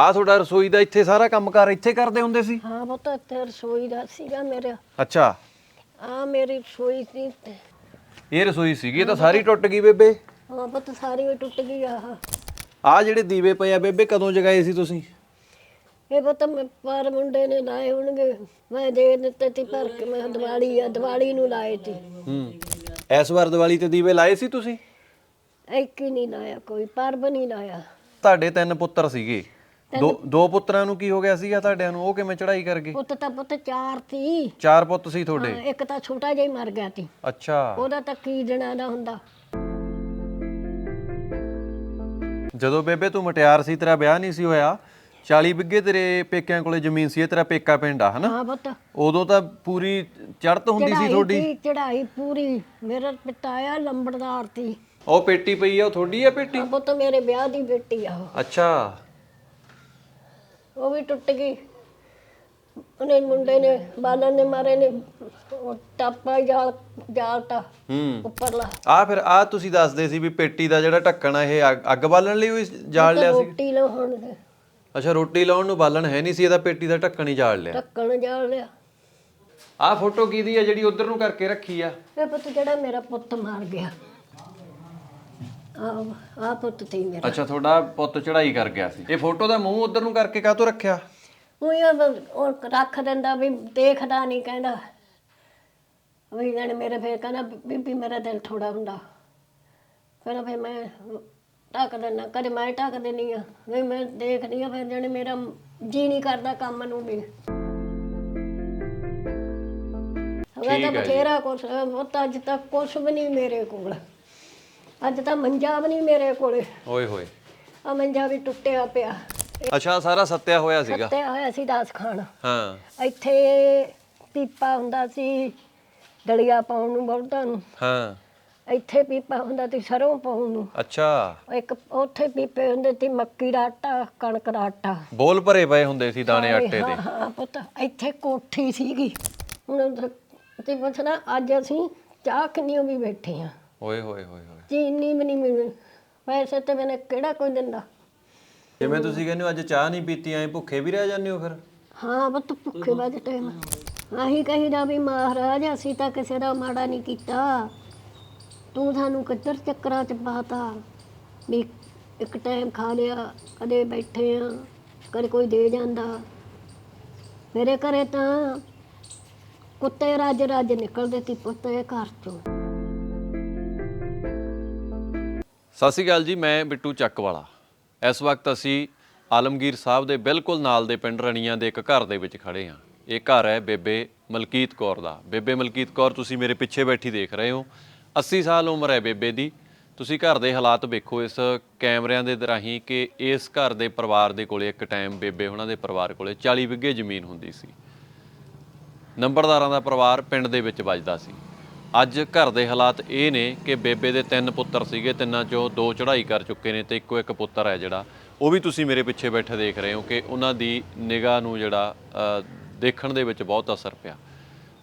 ਆ ਤੁਹਾਡਾ ਰਸੋਈ ਦਾ ਇੱਥੇ ਸਾਰਾ ਕੰਮਕਾਰ ਇੱਥੇ ਕਰਦੇ ਹੁੰਦੇ ਸੀ? ਹਾਂ ਪੁੱਤ ਇੱਥੇ ਰਸੋਈ ਦਾ ਸੀਗਾ ਮੇਰਾ। ਅੱਛਾ। ਆ ਮੇਰੀ ਰਸੋਈ ਸੀ। ਤੇ ਇਹ ਰਸੋਈ ਸੀਗੀ ਇਹ ਤਾਂ ਸਾਰੀ ਟੁੱਟ ਗਈ ਬੇਬੇ? ਹਾਂ ਪੁੱਤ ਸਾਰੀ ਉਹ ਟੁੱਟ ਗਈ ਆ। ਆ ਜਿਹੜੇ ਦੀਵੇ ਪਏ ਆ ਬੇਬੇ ਕਦੋਂ ਜਗਾਏ ਸੀ ਤੁਸੀਂ? ਇਹ ਪੁੱਤ ਮੈਂ ਪਰ ਮੁੰਡੇ ਨੇ ਲਾਏ ਹੋਣਗੇ। ਮੈਂ ਦੇ ਦਿੱਤੇ ਤੀ ਭਰ ਕੇ ਮੈਂ ਦਿਵਾਲੀ ਆ ਦਿਵਾਲੀ ਨੂੰ ਲਾਏ ਤੀ ਹੂੰ। ਇਸ ਵਾਰ ਦੀਵਾਲੀ ਤੇ ਦੀਵੇ ਲਾਏ ਸੀ ਤੁਸੀਂ? ਇੱਕ ਹੀ ਨਹੀਂ ਲਾਇਆ ਕੋਈ ਪਰਬ ਨਹੀਂ ਲਾਇਆ। ਤੁਹਾਡੇ ਤਿੰਨ ਪੁੱਤਰ ਸੀਗੇ। ਦੋ ਦੋ ਪੁੱਤਰਾਂ ਨੂੰ ਕੀ ਹੋ ਗਿਆ ਸੀਗਾ ਤੁਹਾਡਿਆਂ ਨੂੰ? ਉਹ ਕਿਵੇਂ ਚੜਾਈ ਕਰ ਗਏ? ਪੁੱਤ ਤਾਂ ਪੁੱਤ ਚਾਰ ਸੀ। ਚਾਰ ਪੁੱਤ ਸੀ ਤੁਹਾਡੇ? ਹਾਂ, ਇੱਕ ਤਾਂ ਛੋਟਾ ਜਿਹਾ ਹੀ ਮਰ ਗਿਆ ਤੀ ਅੱਛਾ। ਉਹਦਾ ਤਾਂ ਕੀ ਦਿਨਾਂ ਦਾ ਹੁੰਦਾ? ਜਦੋਂ ਬੇਬੇ ਤੂੰ ਮਟਿਆਰ ਸੀ ਤੇਰਾ ਵਿਆਹ ਨਹੀਂ ਸੀ ਹੋਇਆ 40 ਬਿੱਗੇ ਤੇਰੇ ਪੇਕਿਆਂ ਕੋਲੇ ਜ਼ਮੀਨ ਸੀ ਇਹ ਤੇਰਾ ਪੇਕਾ ਪਿੰਡ ਆ ਹਨਾ? ਹਾਂ ਪੁੱਤ। ਉਦੋਂ ਤਾਂ ਪੂਰੀ ਚੜਤ ਹੁੰਦੀ ਸੀ ਚੜਾਈ ਤੁਹਾਡੀ? ਸੀ ਚੜਾਈ ਪੂਰੀ। ਮੇਰਾ ਪਿਤਾ ਆ ਲੰਬੜਦਾਰ ਸੀ। ਉਹ ਪੇਟੀ ਪਈ ਆ ਉਹ ਤੁਹਾਡੀ ਆ ਪੇਟੀ? ਹਾਂ ਪੁੱਤ ਮੇਰੇ ਵਿਆਹ ਦੀ ਬੇਟੀ ਆ ਉਹ। ਅੱਛਾ। ਉਹ ਵੀ ਟੁੱਟ ਗਈ। ਉਹਨੇ ਮੁੰਡੇ ਨੇ ਬਾਲਣ ਨੇ ਮਾਰੇ ਨੇ ਉਹ ਟਾਪਾ ਜਾਲ ਜਾਲਤਾ ਹੂੰ। ਉੱਪਰਲਾ। ਆ ਫਿਰ ਆ ਤੁਸੀਂ ਦੱਸਦੇ ਸੀ ਵੀ ਪੇਟੀ ਦਾ ਜਿਹੜਾ ਢੱਕਣ ਆ ਇਹ ਅੱਗ- ਅੱਗ ਬਾਲਣ ਲਈ ਵੀ ਜਾਲ ਲਿਆ ਸੀ? ਰੋਟੀ ਲਾਉਣ ਦੇ। ਅੱਛਾ ਰੋਟੀ ਲਾਉਣ ਨੂੰ ਬਾਲਣ ਹੈ ਨਹੀਂ ਸੀ ਇਹਦਾ ਪੇਟੀ ਦਾ ਢੱਕਣ ਹੀ ਜਾਲ ਲਿਆ। ਢੱਕਣ ਜਾਲ ਲਿਆ। ਆ ਫੋਟੋ ਕਿਹਦੀ ਆ ਜਿਹੜੀ ਉਧਰ ਨੂੰ ਕਰਕੇ ਰੱਖੀ ਆ? ਇਹ ਪੁੱਤ ਜਿਹੜਾ ਮੇਰਾ ਪੁੱਤ ਮਾਰ ਗਿਆ। ਆ ਆ ਪੁੱਤ ਤੀ ਮੇਰਾ। ਅੱਛਾ ਤੁਹਾਡਾ ਪੁੱਤ ਚੜਾਈ ਕਰ ਗਿਆ ਸੀ। ਇਹ ਫੋਟੋ ਦਾ ਮੂੰਹ ਉਧਰ ਨੂੰ ਕਰਕੇ ਕਾਹਤੋਂ ਰੱਖਿਆ? ਉਹ ਉਹ ਰੱਖ ਦਿੰਦਾ ਵੀ ਦੇਖਦਾ ਨਹੀਂ ਕਹਿੰਦਾ। ਵੀ ਜਣ ਮੇਰੇ ਫੇਰ ਕਹਿੰਦਾ ਬੀਬੀ ਮੇਰਾ ਦਿਲ ਥੋੜਾ ਹੁੰਦਾ। ਫਿਰ ਫਿਰ ਮੈਂ ਢੱਕ ਦਿੰਦਾ ਕਦੇ ਮੈਂ ਢੱਕ ਦਿੰਦੀ ਆ। ਵੀ ਮੈਂ ਦੇਖਦੀ ਆ ਫਿਰ ਜਣ ਮੇਰਾ ਜੀ ਨਹੀਂ ਕਰਦਾ ਕੰਮ ਨੂੰ ਵੀ। ਹੋਗਾ ਤਾਂ ਬਥੇਰਾ ਕੁਛ ਉਹ ਤਾਂ ਅੱਜ ਤੱਕ ਕੁਛ ਵੀ ਨਹੀਂ ਮੇਰੇ ਕੋਲ। ਅੱਜ ਤਾਂ ਮੰਜਾ ਵੀ ਨਹੀਂ ਮੇਰੇ ਕੋਲੇ। ਓਏ ਹੋਏ। ਆ ਮੰਜਾ ਵੀ ਟੁੱਟਿਆ ਪਿਆ। ਅੱਛਾ ਸਾਰਾ ਸੱਤਿਆ ਹੋਇਆ ਸੀਗਾ। ਤੇ ਹੋਇਆ ਸੀ ਦਾਸ ਖਾਣ ਹਾਂ। ਇੱਥੇ ਪੀਪਾ ਹੁੰਦਾ ਸੀ ਦਲੀਆ ਪਾਉਣ ਨੂੰ ਬਹੁਤਾਂ ਨੂੰ। ਹਾਂ। ਇੱਥੇ ਪੀਪਾ ਹੁੰਦਾ ਸੀ ਸਰੋਂ ਪਾਉਣ ਨੂੰ। ਅੱਛਾ। ਇੱਕ ਉੱਥੇ ਪੀਪੇ ਹੁੰਦੇ ਸੀ ਮੱਕੀ ਦਾ ਆਟਾ ਕਣਕ ਦਾ ਆਟਾ। ਬੋਲ ਭਰੇ ਪਏ ਹੁੰਦੇ ਸੀ ਦਾਣੇ ਆਟੇ ਦੇ। ਹਾਂ ਹਾਂ ਪੁੱਤ ਇੱਥੇ ਕੋਠੀ ਸੀਗੀ। ਹੁਣ ਤੇ ਪੁੱਛਣਾ ਅੱਜ ਅਸੀਂ ਚਾਹ ਕਿੰਨੀਆਂ ਵੀ ਬੈਠੇ ਆ ਓਏ ਹੋਏ ਹੋਏ ਹੋਏ। ਚੀਨੀ ਵੀ ਨਹੀਂ ਮਿਲਣੀ। ਪੈਸੇ ਤੇ ਮੈਨੇ ਕਿਹੜਾ ਕੋਈ ਦਿੰਦਾ? ਜਿਵੇਂ ਤੁਸੀਂ ਕਹਿੰਦੇ ਹੋ ਅੱਜ ਚਾਹ ਨਹੀਂ ਪੀਤੀ ਐ ਭੁੱਖੇ ਵੀ ਰਹਿ ਜਾਂਦੇ ਹੋ ਫਿਰ? ਹਾਂ ਪੁੱਤ ਭੁੱਖੇ ਵੱਜ ਟਾਈਮ ਆਹੀ ਕਹੀਦਾ ਵੀ ਮਹਾਰਾਜ ਅਸੀਂ ਤਾਂ ਕਿਸੇ ਦਾ ਮਾੜਾ ਨਹੀਂ ਕੀਤਾ। ਤੂੰ ਸਾਨੂੰ ਕਿੱਧਰ ਚੱਕਰਾਂ ਚ ਪਾਤਾ? ਵੀ ਇੱਕ ਟਾਈਮ ਖਾ ਲਿਆ ਕਦੇ ਬੈਠੇ ਆ ਕਦੇ ਕੋਈ ਦੇ ਜਾਂਦਾ। ਮੇਰੇ ਘਰੇ ਤਾਂ ਕੁੱਤੇ ਰੱਜ ਰੱਜ ਨਿਕਲਦੇ ਸੀ ਪੁੱਤੇ ਘਰ ਚੋਂ। ਸਤਿ ਸ਼੍ਰੀ ਅਕਾਲ ਜੀ, ਮੈਂ ਬਿੱਟੂ ਚੱਕਵਾਲਾ। ਇਸ ਵਕਤ ਅਸੀਂ ਆਲਮਗੀਰ ਸਾਹਿਬ ਦੇ ਬਿਲਕੁਲ ਨਾਲ ਦੇ ਪਿੰਡ ਰਣੀਆਂ ਦੇ ਇੱਕ ਘਰ ਦੇ ਵਿੱਚ ਖੜੇ ਹਾਂ। ਇਹ ਘਰ ਹੈ ਬੇਬੇ ਮਲਕੀਤ ਕੌਰ ਦਾ। ਬੇਬੇ ਮਲਕੀਤ ਕੌਰ, ਤੁਸੀਂ ਮੇਰੇ ਪਿੱਛੇ ਬੈਠੀ ਦੇਖ ਰਹੇ ਹੋ। 80 ਸਾਲ ਉਮਰ ਹੈ ਬੇਬੇ ਦੀ। ਤੁਸੀਂ ਘਰ ਦੇ ਹਾਲਾਤ ਵੇਖੋ ਇਸ ਕੈਮਰਿਆਂ ਦੇ ਰਾਹੀਂ ਕਿ ਇਸ ਘਰ ਦੇ ਪਰਿਵਾਰ ਦੇ ਕੋਲੇ ਇੱਕ ਟਾਈਮ ਬੇਬੇ ਉਹਨਾਂ ਦੇ ਪਰਿਵਾਰ ਕੋਲੇ 40 ਵਿਗੇ ਜ਼ਮੀਨ ਹੁੰਦੀ ਸੀ। ਨੰਬਰਦਾਰਾਂ ਦਾ ਪਰਿਵਾਰ ਪਿੰਡ ਦੇ ਵਿੱਚ ਵੱਜਦਾ ਸੀ। ਅੱਜ ਘਰ ਦੇ ਹਾਲਾਤ ਇਹ ਨੇ ਕਿ ਬੇਬੇ ਦੇ ਤਿੰਨ ਪੁੱਤਰ ਸੀਗੇ, ਤਿੰਨਾਂ ਚੋਂ ਦੋ ਚੜ੍ਹਾਈ ਕਰ ਚੁੱਕੇ ਨੇ ਤੇ ਇੱਕੋ ਇੱਕ ਪੁੱਤਰ ਹੈ ਜਿਹੜਾ। ਉਹ ਵੀ ਤੁਸੀਂ ਮੇਰੇ ਪਿੱਛੇ ਬੈਠੇ ਦੇਖ ਰਹੇ ਹੋ ਕਿ ਉਹਨਾਂ ਦੀ ਨਿਗਾਹ ਨੂੰ ਜਿਹੜਾ ਦੇਖਣ ਦੇ ਵਿੱਚ ਬਹੁਤ ਅਸਰ ਪਿਆ।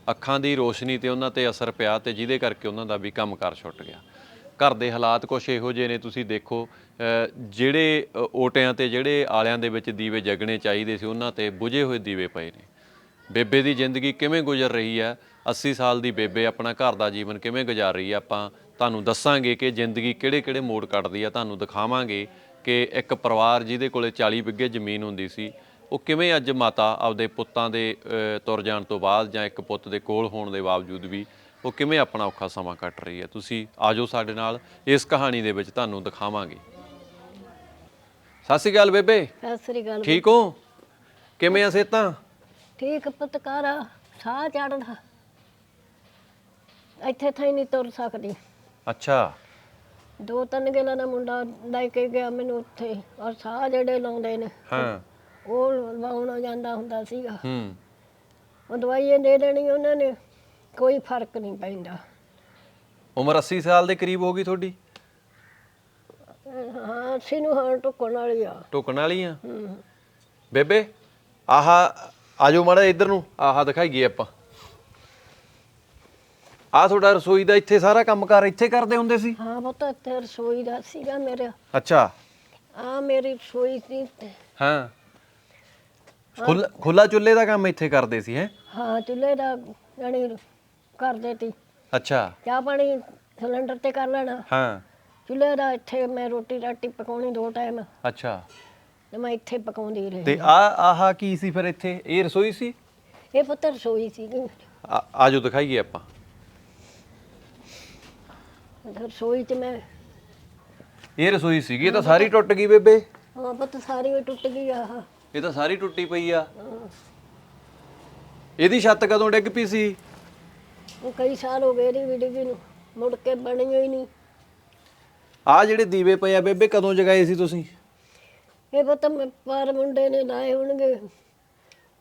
ਅੱਖਾਂ ਦੀ ਰੋਸ਼ਨੀ ਤੇ ਉਹਨਾਂ ਤੇ ਅਸਰ ਪਿਆ ਤੇ ਜਿਹਦੇ ਕਰਕੇ ਉਹਨਾਂ ਦਾ ਵੀ ਕੰਮਕਾਰ ਛੁੱਟ ਗਿਆ। ਘਰ ਦੇ ਹਾਲਾਤ ਕੁਛ ਇਹੋ ਜਿਹੇ ਨੇ, ਤੁਸੀਂ ਦੇਖੋ ਜਿਹੜੇ ਓਟਿਆਂ ਤੇ ਜਿਹੜੇ ਆਲਿਆਂ ਦੇ ਵਿੱਚ ਦੀਵੇ ਜਗਣੇ ਚਾਹੀਦੇ ਸੀ, ਉਹਨਾਂ ਤੇ ਬੁਝੇ ਹੋਏ ਦੀਵੇ ਪਏ ਨੇ। ਬੇਬੇ ਦੀ ਜ਼ਿੰਦਗੀ ਕਿਵੇਂ ਗੁਜ਼ਰ ਰਹੀ ਹੈ 80 ਸਾਲ ਦੀ ਬੇਬੇ ਆਪਣਾ ਘਰ ਦਾ ਜੀਵਨ ਕਿਵੇਂ ਗੁਜ਼ਾਰ ਰਹੀ ਹੈ ਆਪਾਂ ਤੁਹਾਨੂੰ ਦੱਸਾਂਗੇ ਕਿ ਜ਼ਿੰਦਗੀ ਕਿਹੜੇ-ਕਿਹੜੇ ਮੋੜ ਕੱਟਦੀ ਹੈ ਤੁਹਾਨੂੰ ਦਿਖਾਵਾਂਗੇ ਕਿ ਇੱਕ ਪਰਿਵਾਰ ਜਿਹਦੇ ਕੋਲੇ 40 ਬਿੱਗੇ ਜ਼ਮੀਨ ਹੁੰਦੀ ਸੀ ਉਹ ਕਿਵੇਂ ਅੱਜ ਮਾਤਾ ਆਪਦੇ ਪੁੱਤਾਂ ਦੇ ਤੁਰ ਜਾਣ ਤੋਂ ਬਾਅਦ ਜਾਂ ਇੱਕ ਪੁੱਤ ਦੇ ਕੋਲ ਹੋਣ ਦੇ ਬਾਵਜੂਦ ਵੀ ਉਹ ਕਿਵੇਂ ਆਪਣਾ ਔਖਾ ਸਮਾਂ ਕੱਟ ਰਹੀ ਹੈ ਤੁਸੀਂ ਆਜੋ ਸਾਡੇ ਨਾਲ ਇਸ ਕਹਾਣੀ ਦੇ ਵਿੱਚ ਤੁਹਾਨੂੰ ਦਿਖਾਵਾਂਗੇ। ਸਤਿ ਸ਼੍ਰੀ ਅਕਾਲ ਬੇਬੇ। ਸਤਿ ਸ੍ਰੀ ਅਕਾਲ ਠੀਕ ਹੋ? ਕਿਵੇਂ ਆ ਸਿਹਤਾਂ? ਠੀਕ ਪਤਕਾਰਾ ਸਾਹ ਚੜਦਾ ਇੱਥੇ ਥਾਈ ਨਹੀਂ ਤੁਰ ਸਕਦੀ। ਅੱਛਾ। ਦੋ ਤਿੰਨ ਗੇਲਾ ਦਾ ਮੁੰਡਾ ਲੈ ਕੇ ਗਿਆ ਮੈਨੂੰ ਉੱਥੇ ਔਰ ਸਾਹ ਜਿਹੜੇ ਲਾਉਂਦੇ ਨੇ। ਹਾਂ। ਉਹ ਲਵਾਉਣਾ ਜਾਂਦਾ ਹੁੰਦਾ ਸੀਗਾ। ਹੂੰ। ਉਹ ਦਵਾਈ ਦੇ ਦੇਣੀ ਉਹਨਾਂ ਨੇ ਕੋਈ ਫ਼ਰਕ ਨਹੀਂ ਪੈਂਦਾ। ਉਮਰ 80 ਸਾਲ ਦੇ ਕਰੀਬ ਹੋ ਗਈ ਤੁਹਾਡੀ? ਹਾਂ ਅਸੀਂ ਨੂੰ ਹਾਂ ਟੁਕਣ ਵਾਲੀ ਆ। ਟੁਕਣ ਵਾਲੀ ਆ? ਹੂੰ। ਬੇਬੇ ਆਹ ਆਜੋ ਮਾੜਾ ਇੱਧਰ ਨੂੰ ਆਹ ਦਿਖਾਈਏ ਆਪਾਂ। ਆ ਤੁਹਾਡਾ ਰਸੋਈ ਦਾ ਇੱਥੇ ਸਾਰਾ ਕੰਮਕਾਰ ਇੱਥੇ ਕਰਦੇ ਹੁੰਦੇ ਸੀ? ਹਾਂ ਪੁੱਤ ਇੱਥੇ ਰਸੋਈ ਦਾ ਸੀਗਾ ਮੇਰਾ। ਅੱਛਾ। ਆ ਮੇਰੀ ਰਸੋਈ ਸੀ ਤੇ ਹਾਂ। ਖੁੱਲਾ ਖੁੱਲਾ ਚੁੱਲ੍ਹੇ ਦਾ ਕੰਮ ਇੱਥੇ ਕਰਦੇ ਸੀ ਹੈ? ਹਾਂ ਚੁੱਲ੍ਹੇ ਦਾ ਜਾਣੀ ਕਰਦੇ ਤੀ ਅੱਛਾ। ਚਾਹ ਪਾਣੀ ਸਿਲੰਡਰ ਤੇ ਕਰ ਲੈਣਾ। ਹਾਂ। ਚੁੱਲ੍ਹੇ ਦਾ ਇੱਥੇ ਮੈਂ ਰੋਟੀ ਰਾਟੀ ਪਕਾਉਣੀ ਦੋ ਟਾਈਮ ਅੱਛਾ। ਤੇ ਮੈਂ ਇੱਥੇ ਪਕਾਉਂਦੀ ਰਹੀ। ਤੇ ਆ ਆਹ ਕੀ ਸੀ ਫਿਰ ਇੱਥੇ? ਇਹ ਰਸੋਈ ਸੀ? ਇਹ ਪੁੱਤਰ ਰਸੋਈ ਸੀਗੀ। ਆ- ਆਜੋ ਦਿਖਾਈਏ ਆਪਾਂ। ਰਸੋਈ 'ਚ ਮੈਂ ਇਹ ਰਸੋਈ ਸੀਗੀ ਇਹ ਤਾਂ ਸਾਰੀ ਟੁੱਟ ਗਈ ਬੇਬੇ। ਹਾਂ ਪੁੱਤ ਸਾਰੀ ਉਹ ਟੁੱਟ ਗਈ ਆਹ ਇਹ ਤਾਂ ਸਾਰੀ ਟੁੱਟੀ ਪਈ ਆ। ਇਹਦੀ ਛੱਤ ਕਦੋਂ ਡਿੱਗ ਪਈ ਸੀ? ਉਹ ਕਈ ਸਾਲ ਹੋ ਗਏ ਇਹਦੀ ਵੀ ਡਿੱਗੀ ਨੂੰ ਮੁੜ ਕੇ ਬਣੀ ਹੀ ਨਹੀਂ। ਆ ਜਿਹੜੇ ਦੀਵੇ ਪਏ ਆ ਬੇਬੇ ਕਦੋਂ ਜਗਾਏ ਸੀ ਤੁਸੀਂ? ਇਹ ਪੁੱਤ ਮੈਂ ਪਰ ਮੁੰਡੇ ਨੇ ਲਾਏ ਹੋਣਗੇ।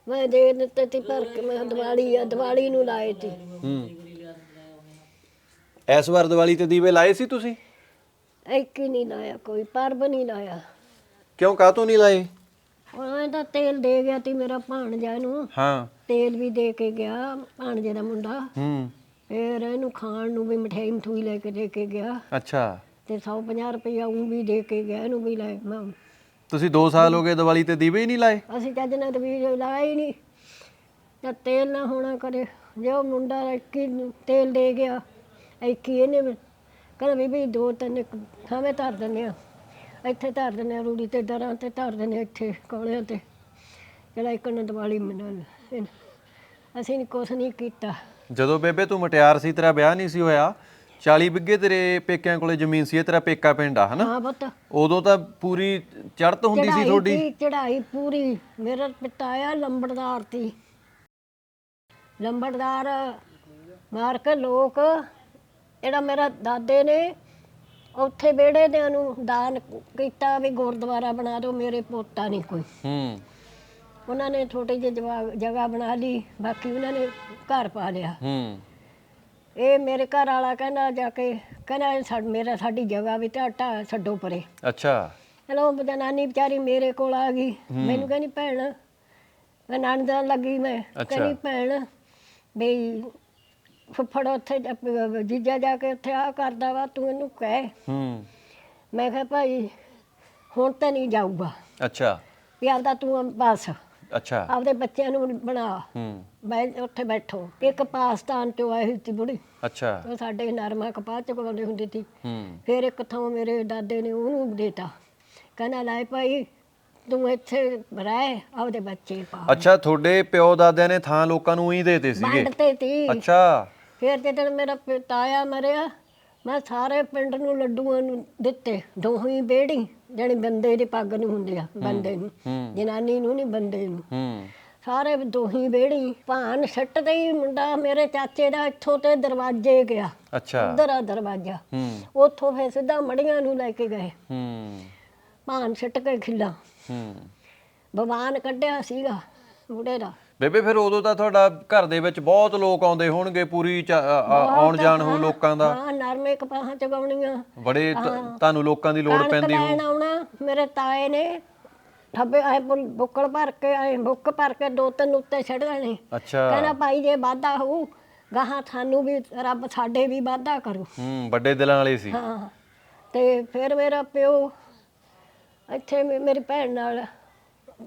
ਮੈਂ ਦੇ ਦਿੱਤੇ ਤੀ ਭਰ ਕੇ ਮੈਂ ਦਿਵਾਲੀ ਆ ਦਿਵਾਲੀ ਨੂੰ ਲਾਏ ਤੀ ਹੂੰ। ਇਸ ਵਾਰ ਦੀਵਾਲੀ ਤੇ ਦੀਵੇ ਲਾਏ ਸੀ ਤੁਸੀਂ? ਇੱਕ ਹੀ ਨਹੀਂ ਲਾਇਆ ਕੋਈ ਪਰਬ ਨਹੀਂ ਲਾਇਆ। ਕਿਉਂ ਕਾਹਤੋਂ ਨਹੀਂ ਲਾਏ? ਉਹਨਾਂ ਦਾ ਤੇਲ ਦੇ ਗਿਆ ਤੀ ਮੇਰਾ ਭਾਣਜਾ ਨੂੰ। ਹਾਂ। ਤੇਲ ਵੀ ਦੇ ਕੇ ਗਿਆ ਭਾਣਜੇ ਦਾ ਮੁੰਡਾ। ਹੂੰ। ਫਿਰ ਇਹਨੂੰ ਖਾਣ ਨੂੰ ਵੀ ਮਠਿਆਈ ਮਠੂਈ ਲੈ ਕੇ ਦੇ ਕੇ ਗਿਆ। ਅੱਛਾ। ਤੇ 150 ਰੁਪਇਆ ਉਹ ਵੀ ਦੇ ਕੇ ਗਿਆ ਇਹਨੂੰ ਵੀ ਲੈ ਮੈਂ ਤੁਸੀਂ 2 ਸਾਲ ਹੋ ਗਏ ਦੀਵਾਲੀ ਤੇ ਦੀਵੇ ਹੀ ਨਹੀਂ ਲਾਏ? ਅਸੀਂ ਚੱਜ ਨਾਲ ਤੇ ਵੀ ਲਾਇਆ ਹੀ ਨਹੀਂ। ਤੇ ਤੇਲ ਨਾ ਹੋਣਾ ਕਰੇ। ਜੇ ਉਹ ਮੁੰਡਾ ਇੱਕ ਹੀ ਤੇਲ ਦੇ ਗਿਆ। ਇੱਕ ਇਹਨੇ ਵੀ- ਕਹਿੰਦਾ ਬੀਬੀ ਦੋ ਤਿੰਨ ਇੱਕ ਥਾਵੇਂ ਧਰ ਦਿੰਦੇ ਆ। ਇੱਥੇ ਧਰ ਦਿੰਦੇ ਆ ਰੂੜੀ ਤੇ ਦਰਾਂ ਤੇ ਧਰ ਦਿੰਦੇ ਆ ਇੱਥੇ ਕੋਲਿਆਂ ਤੇ। ਜਿਹੜਾ ਇੱਕ ਨੂੰ ਦੀਵਾਲੀ ਮਨਾ ਲੈ ਅਸੀਂ ਕੁਛ ਨਹੀਂ ਕੀਤਾ। ਜਦੋਂ ਬੇਬੇ ਤੂੰ ਮਟਿਆਰ ਸੀ ਤੇਰਾ ਵਿਆਹ ਨਹੀਂ ਸੀ ਹੋਇਆ 40 ਬਿੱਗੇ ਤੇਰੇ ਪੇਕਿਆਂ ਕੋਲੇ ਜ਼ਮੀਨ ਸੀ ਇਹ ਤੇਰਾ ਪੇਕਾ ਪਿੰਡ ਆ ਹਨਾ? ਹਾਂ ਪੁੱਤ। ਉਦੋਂ ਤਾਂ ਪੂਰੀ ਚੜ੍ਹਤ ਹੁੰਦੀ ਸੀ ਚੜਾਈ ਤੁਹਾਡੀ। ਸੀ ਚੜਾਈ ਪੂਰੀ। ਮੇਰਾ ਪਿਤਾ ਆ ਲੰਬੜਦਾਰ ਸੀ। ਲੰਬੜਦਾਰ ਮਾਰ ਕੇ ਲੋਕ ਜਿਹੜਾ ਮੇਰਾ ਦਾਦੇ ਨੇ ਉੱਥੇ ਵਿਹੜੇ ਦੇ ਨੂੰ ਦਾਨ ਕੀਤਾ ਵੀ ਗੁਰਦੁਆਰਾ ਬਣਾ ਦਿਓ ਮੇਰੇ ਪੋਤਾ ਨਹੀਂ ਕੋਈ। ਹੂੰ। ਉਹਨਾਂ ਨੇ ਛੋਟੀ ਜਿਹੀ ਜਵਾ- ਜਗ੍ਹਾ ਬਣਾ ਲਈ ਬਾਕੀ ਉਹਨਾਂ ਨੇ ਘਰ ਪਾ ਲਿਆ। ਹੂੰ। ਇਹ ਮੇਰੇ ਘਰ ਵਾਲਾ ਕਹਿੰਦਾ ਜਾ ਕੇ ਕਹਿੰਦਾ ਇਹ ਸਾਡ ਮੇਰਾ ਸਾਡੀ ਜਗ੍ਹਾ ਵੀ ਢਾਟਾ ਛੱਡੋ ਪਰੇ। ਅੱਛਾ। ਚਲੋ ਉਹ ਜਨਾਨੀ ਵਿਚਾਰੀ ਮੇਰੇ ਕੋਲ ਆ ਗਈ। ਮੈਨੂੰ ਕਹਿੰਦੀ ਭੈਣ ਮੈਂ ਨਣਦ ਲੱਗੀ ਮੈਂ। ਕਹਿੰਦੀ ਭੈਣ ਬਈ ਫੁੱਫੜ ਉੱਥੇ ਜਾ- ਜੀਜਾ ਜਾ ਕੇ ਉੱਥੇ ਆ ਕਰਦਾ ਵਾ ਤੂੰ ਇਹਨੂੰ ਕਹਿ। ਹੂੰ। ਮੈਂ ਕਿਹਾ ਭਾਈ ਹੁਣ ਤਾਂ ਨਹੀਂ ਜਾਊਗਾ। ਅੱਛਾ। ਵੀ ਆਪਦਾ ਤੂੰ ਬਸ ਅੱਛਾ। ਆਪਦੇ ਬੱਚਿਆਂ ਨੂੰ ਬਣਾ। ਹੂੰ। ਬੈ ਉੱਥੇ ਬੈਠੋ। ਇੱਕ ਪਾਕਿਸਤਾਨ ਚੋਂ ਆਈ ਸੀ ਬੁੜੀ। ਅੱਛਾ। ਉਹ ਸਾਡੇ ਨਰਮਾ ਕਪਾਹ ਚੁਕਾਉਂਦੇ ਹੁੰਦੀ ਸੀ। ਹੂੰ। ਫਿਰ ਇੱਕ ਥਾਂ ਮੇਰੇ ਦਾਦੇ ਨੇ ਉਹਨੂੰ ਦੇਤਾ। ਕਹਿੰਦਾ ਲੈ ਭਾਈ ਤੂੰ ਇੱਥੇ ਰਹਿ ਆਪਦੇ ਬੱਚੇ ਪਾ। ਅੱਛਾ ਤੁਹਾਡੇ ਪਿਓ ਦਾਦਿਆਂ ਨੇ ਥਾਂ ਲੋਕਾਂ ਨੂੰ ਹੀ ਦੇਤੇ ਸੀਗੇ। ਤੀ। ਅੱਛਾ। ਫਿਰ ਜਦੋਂ ਮੇਰਾ ਪਿ- ਤਾਇਆ ਮਰਿਆ ਮੈਂ ਸਾਰੇ ਪਿੰਡ ਨੂੰ ਲੱਡੂਆਂ ਨੂੰ ਦਿੱਤੇ ਦੋਹੀ ਬੇੜੀ ਜਿਹੜੀ ਬੰਦੇ ਦੀ ਪੱਗ ਨੂੰ ਹੁੰਦੀ ਆ ਬੰਦੇ ਨੂੰ ਹੂੰ। ਜਨਾਨੀ ਨੂੰ ਨਹੀਂ ਬੰਦੇ ਨੂੰ। ਹੂੰ। ਸਾਰੇ ਦੋਹੀ ਬੇੜੀ ਭਾਨ ਸੱਟਦੇ ਹੀ ਮੁੰਡਾ ਮੇਰੇ ਚਾਚੇ ਦਾ ਇੱਥੋਂ ਤੇ ਦਰਵਾਜ਼ੇ ਗਿਆ। ਅੱਛਾ। ਉਧਰ ਆ ਦਰਵਾਜ਼ਾ। ਹੂੰ। ਉੱਥੋਂ ਫਿਰ ਸਿੱਧਾ ਮੜੀਆਂ ਨੂੰ ਲੈ ਕੇ ਗਏ। ਹੂੰ। ਭਾਨ ਸੱਟ ਕੇ ਖਿੱਲਾ। ਹੂੰ। ਕੱਢਿਆ ਸੀਗਾ ਮੁੰਡੇ ਦਾ। ਬੇਬੇ ਫਿਰ ਉਦੋਂ ਤਾਂ ਤੁਹਾਡਾ ਘਰ ਦੇ ਵਿੱਚ ਬਹੁਤ ਲੋਕ ਆਉਂਦੇ ਹੋਣਗੇ ਪੂਰੀ ਚ- ਆਉਣ ਜਾਣ ਹੋ ਲੋਕਾਂ ਦਾ। ਹਾਂ ਨਰਮੇ ਕਪਾਹਾਂ ਚਗਾਉਣੀਆਂ ਬੜੇ ਤ- ਤੁਹਾਨੂੰ ਲੋਕਾਂ ਦੀ ਲੋੜ ਕਣਕ ਪੈਂਦੀ ਹੋ ਲੈਣ ਆਉਣਾ ਮੇਰੇ ਤਾਏ ਨੇ ਠੱਬੇ ਆਏ ਬੁੱਕਲ ਭਰ ਕੇ ਆਏ ਬੁੱਕ ਭਰ ਕੇ ਦੋ ਤਿੰਨ ਉੱਤੇ ਛੱਡ ਦੇਣੇ। ਅੱਛਾ। ਕਹਿੰਦਾ ਭਾਈ ਜੇ ਵਾਧਾ ਹੋਊ ਗਾਹਾਂ ਸਾਨੂੰ ਵੀ ਰੱਬ ਸਾਡੇ ਵੀ ਵਾਧਾ ਕਰੂ। ਹੂੰ ਵੱਡੇ ਦਿਲਾਂ ਵਾਲੇ ਸੀ। ਹਾਂ। ਤੇ ਫਿਰ ਮੇਰਾ ਪਿਓ ਇੱਥੇ ਮੇ- ਮੇਰੀ ਭੈਣ ਨਾਲ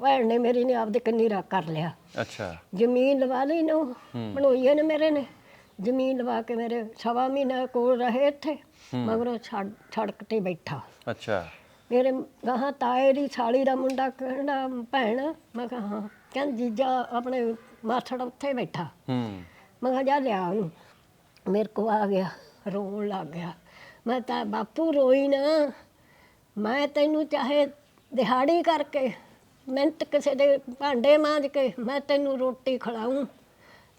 ਭੈਣ ਨੇ ਮੇਰੀ ਨੇ ਆਪਦੇ ਕੰਨੀ ਰੱਖ ਕਰ ਲਿਆ। ਅੱਛਾ। ਜ਼ਮੀਨ ਲਵਾ ਲਈ ਨੂੰ ਬਣੋਈਏ ਨੇ ਮੇਰੇ ਨੇ। ਜ਼ਮੀਨ ਲਵਾ ਕੇ ਮੇਰੇ ਸਵਾ ਮਹੀਨਾ ਕੋਲ ਰਹੇ ਇੱਥੇ ਮਗਰੋਂ ਛੱਡ ਸੜਕ ਤੇ ਬੈਠਾ। ਅੱਛਾ। ਮੇਰੇ ਗਾਹਾਂ ਤਾਏ ਦੀ ਸਾਲੀ ਦਾ ਮੁੰਡਾ ਕਹਿੰਦਾ ਭੈਣ ਮੈਂ ਕਿਹਾ ਹਾਂ। ਕਹਿੰਦਾ ਜੀਜਾ ਆਪਣੇ ਮਾਥੜ ਉੱਥੇ ਬੈਠਾ। ਹੂੰ। ਮੈਂ ਕਿਹਾ ਜਾ ਲਿਆ ਉਹਨੂੰ। ਮੇਰੇ ਕੋ ਆ ਗਿਆ ਰੋਣ ਲੱਗ ਗਿਆ। ਮੈਂ ਤਾਂ ਬਾਪੂ ਰੋਈ ਨਾ। ਮੈਂ ਤੈਨੂੰ ਚਾਹੇ ਦਿਹਾੜੀ ਕਰਕੇ ਮਿਹਨਤ ਕਿਸੇ ਦੇ ਭਾਂਡੇ ਮਾਂਜ ਕੇ ਮੈਂ ਤੈਨੂੰ ਰੋਟੀ ਖਿਲਾਉਂ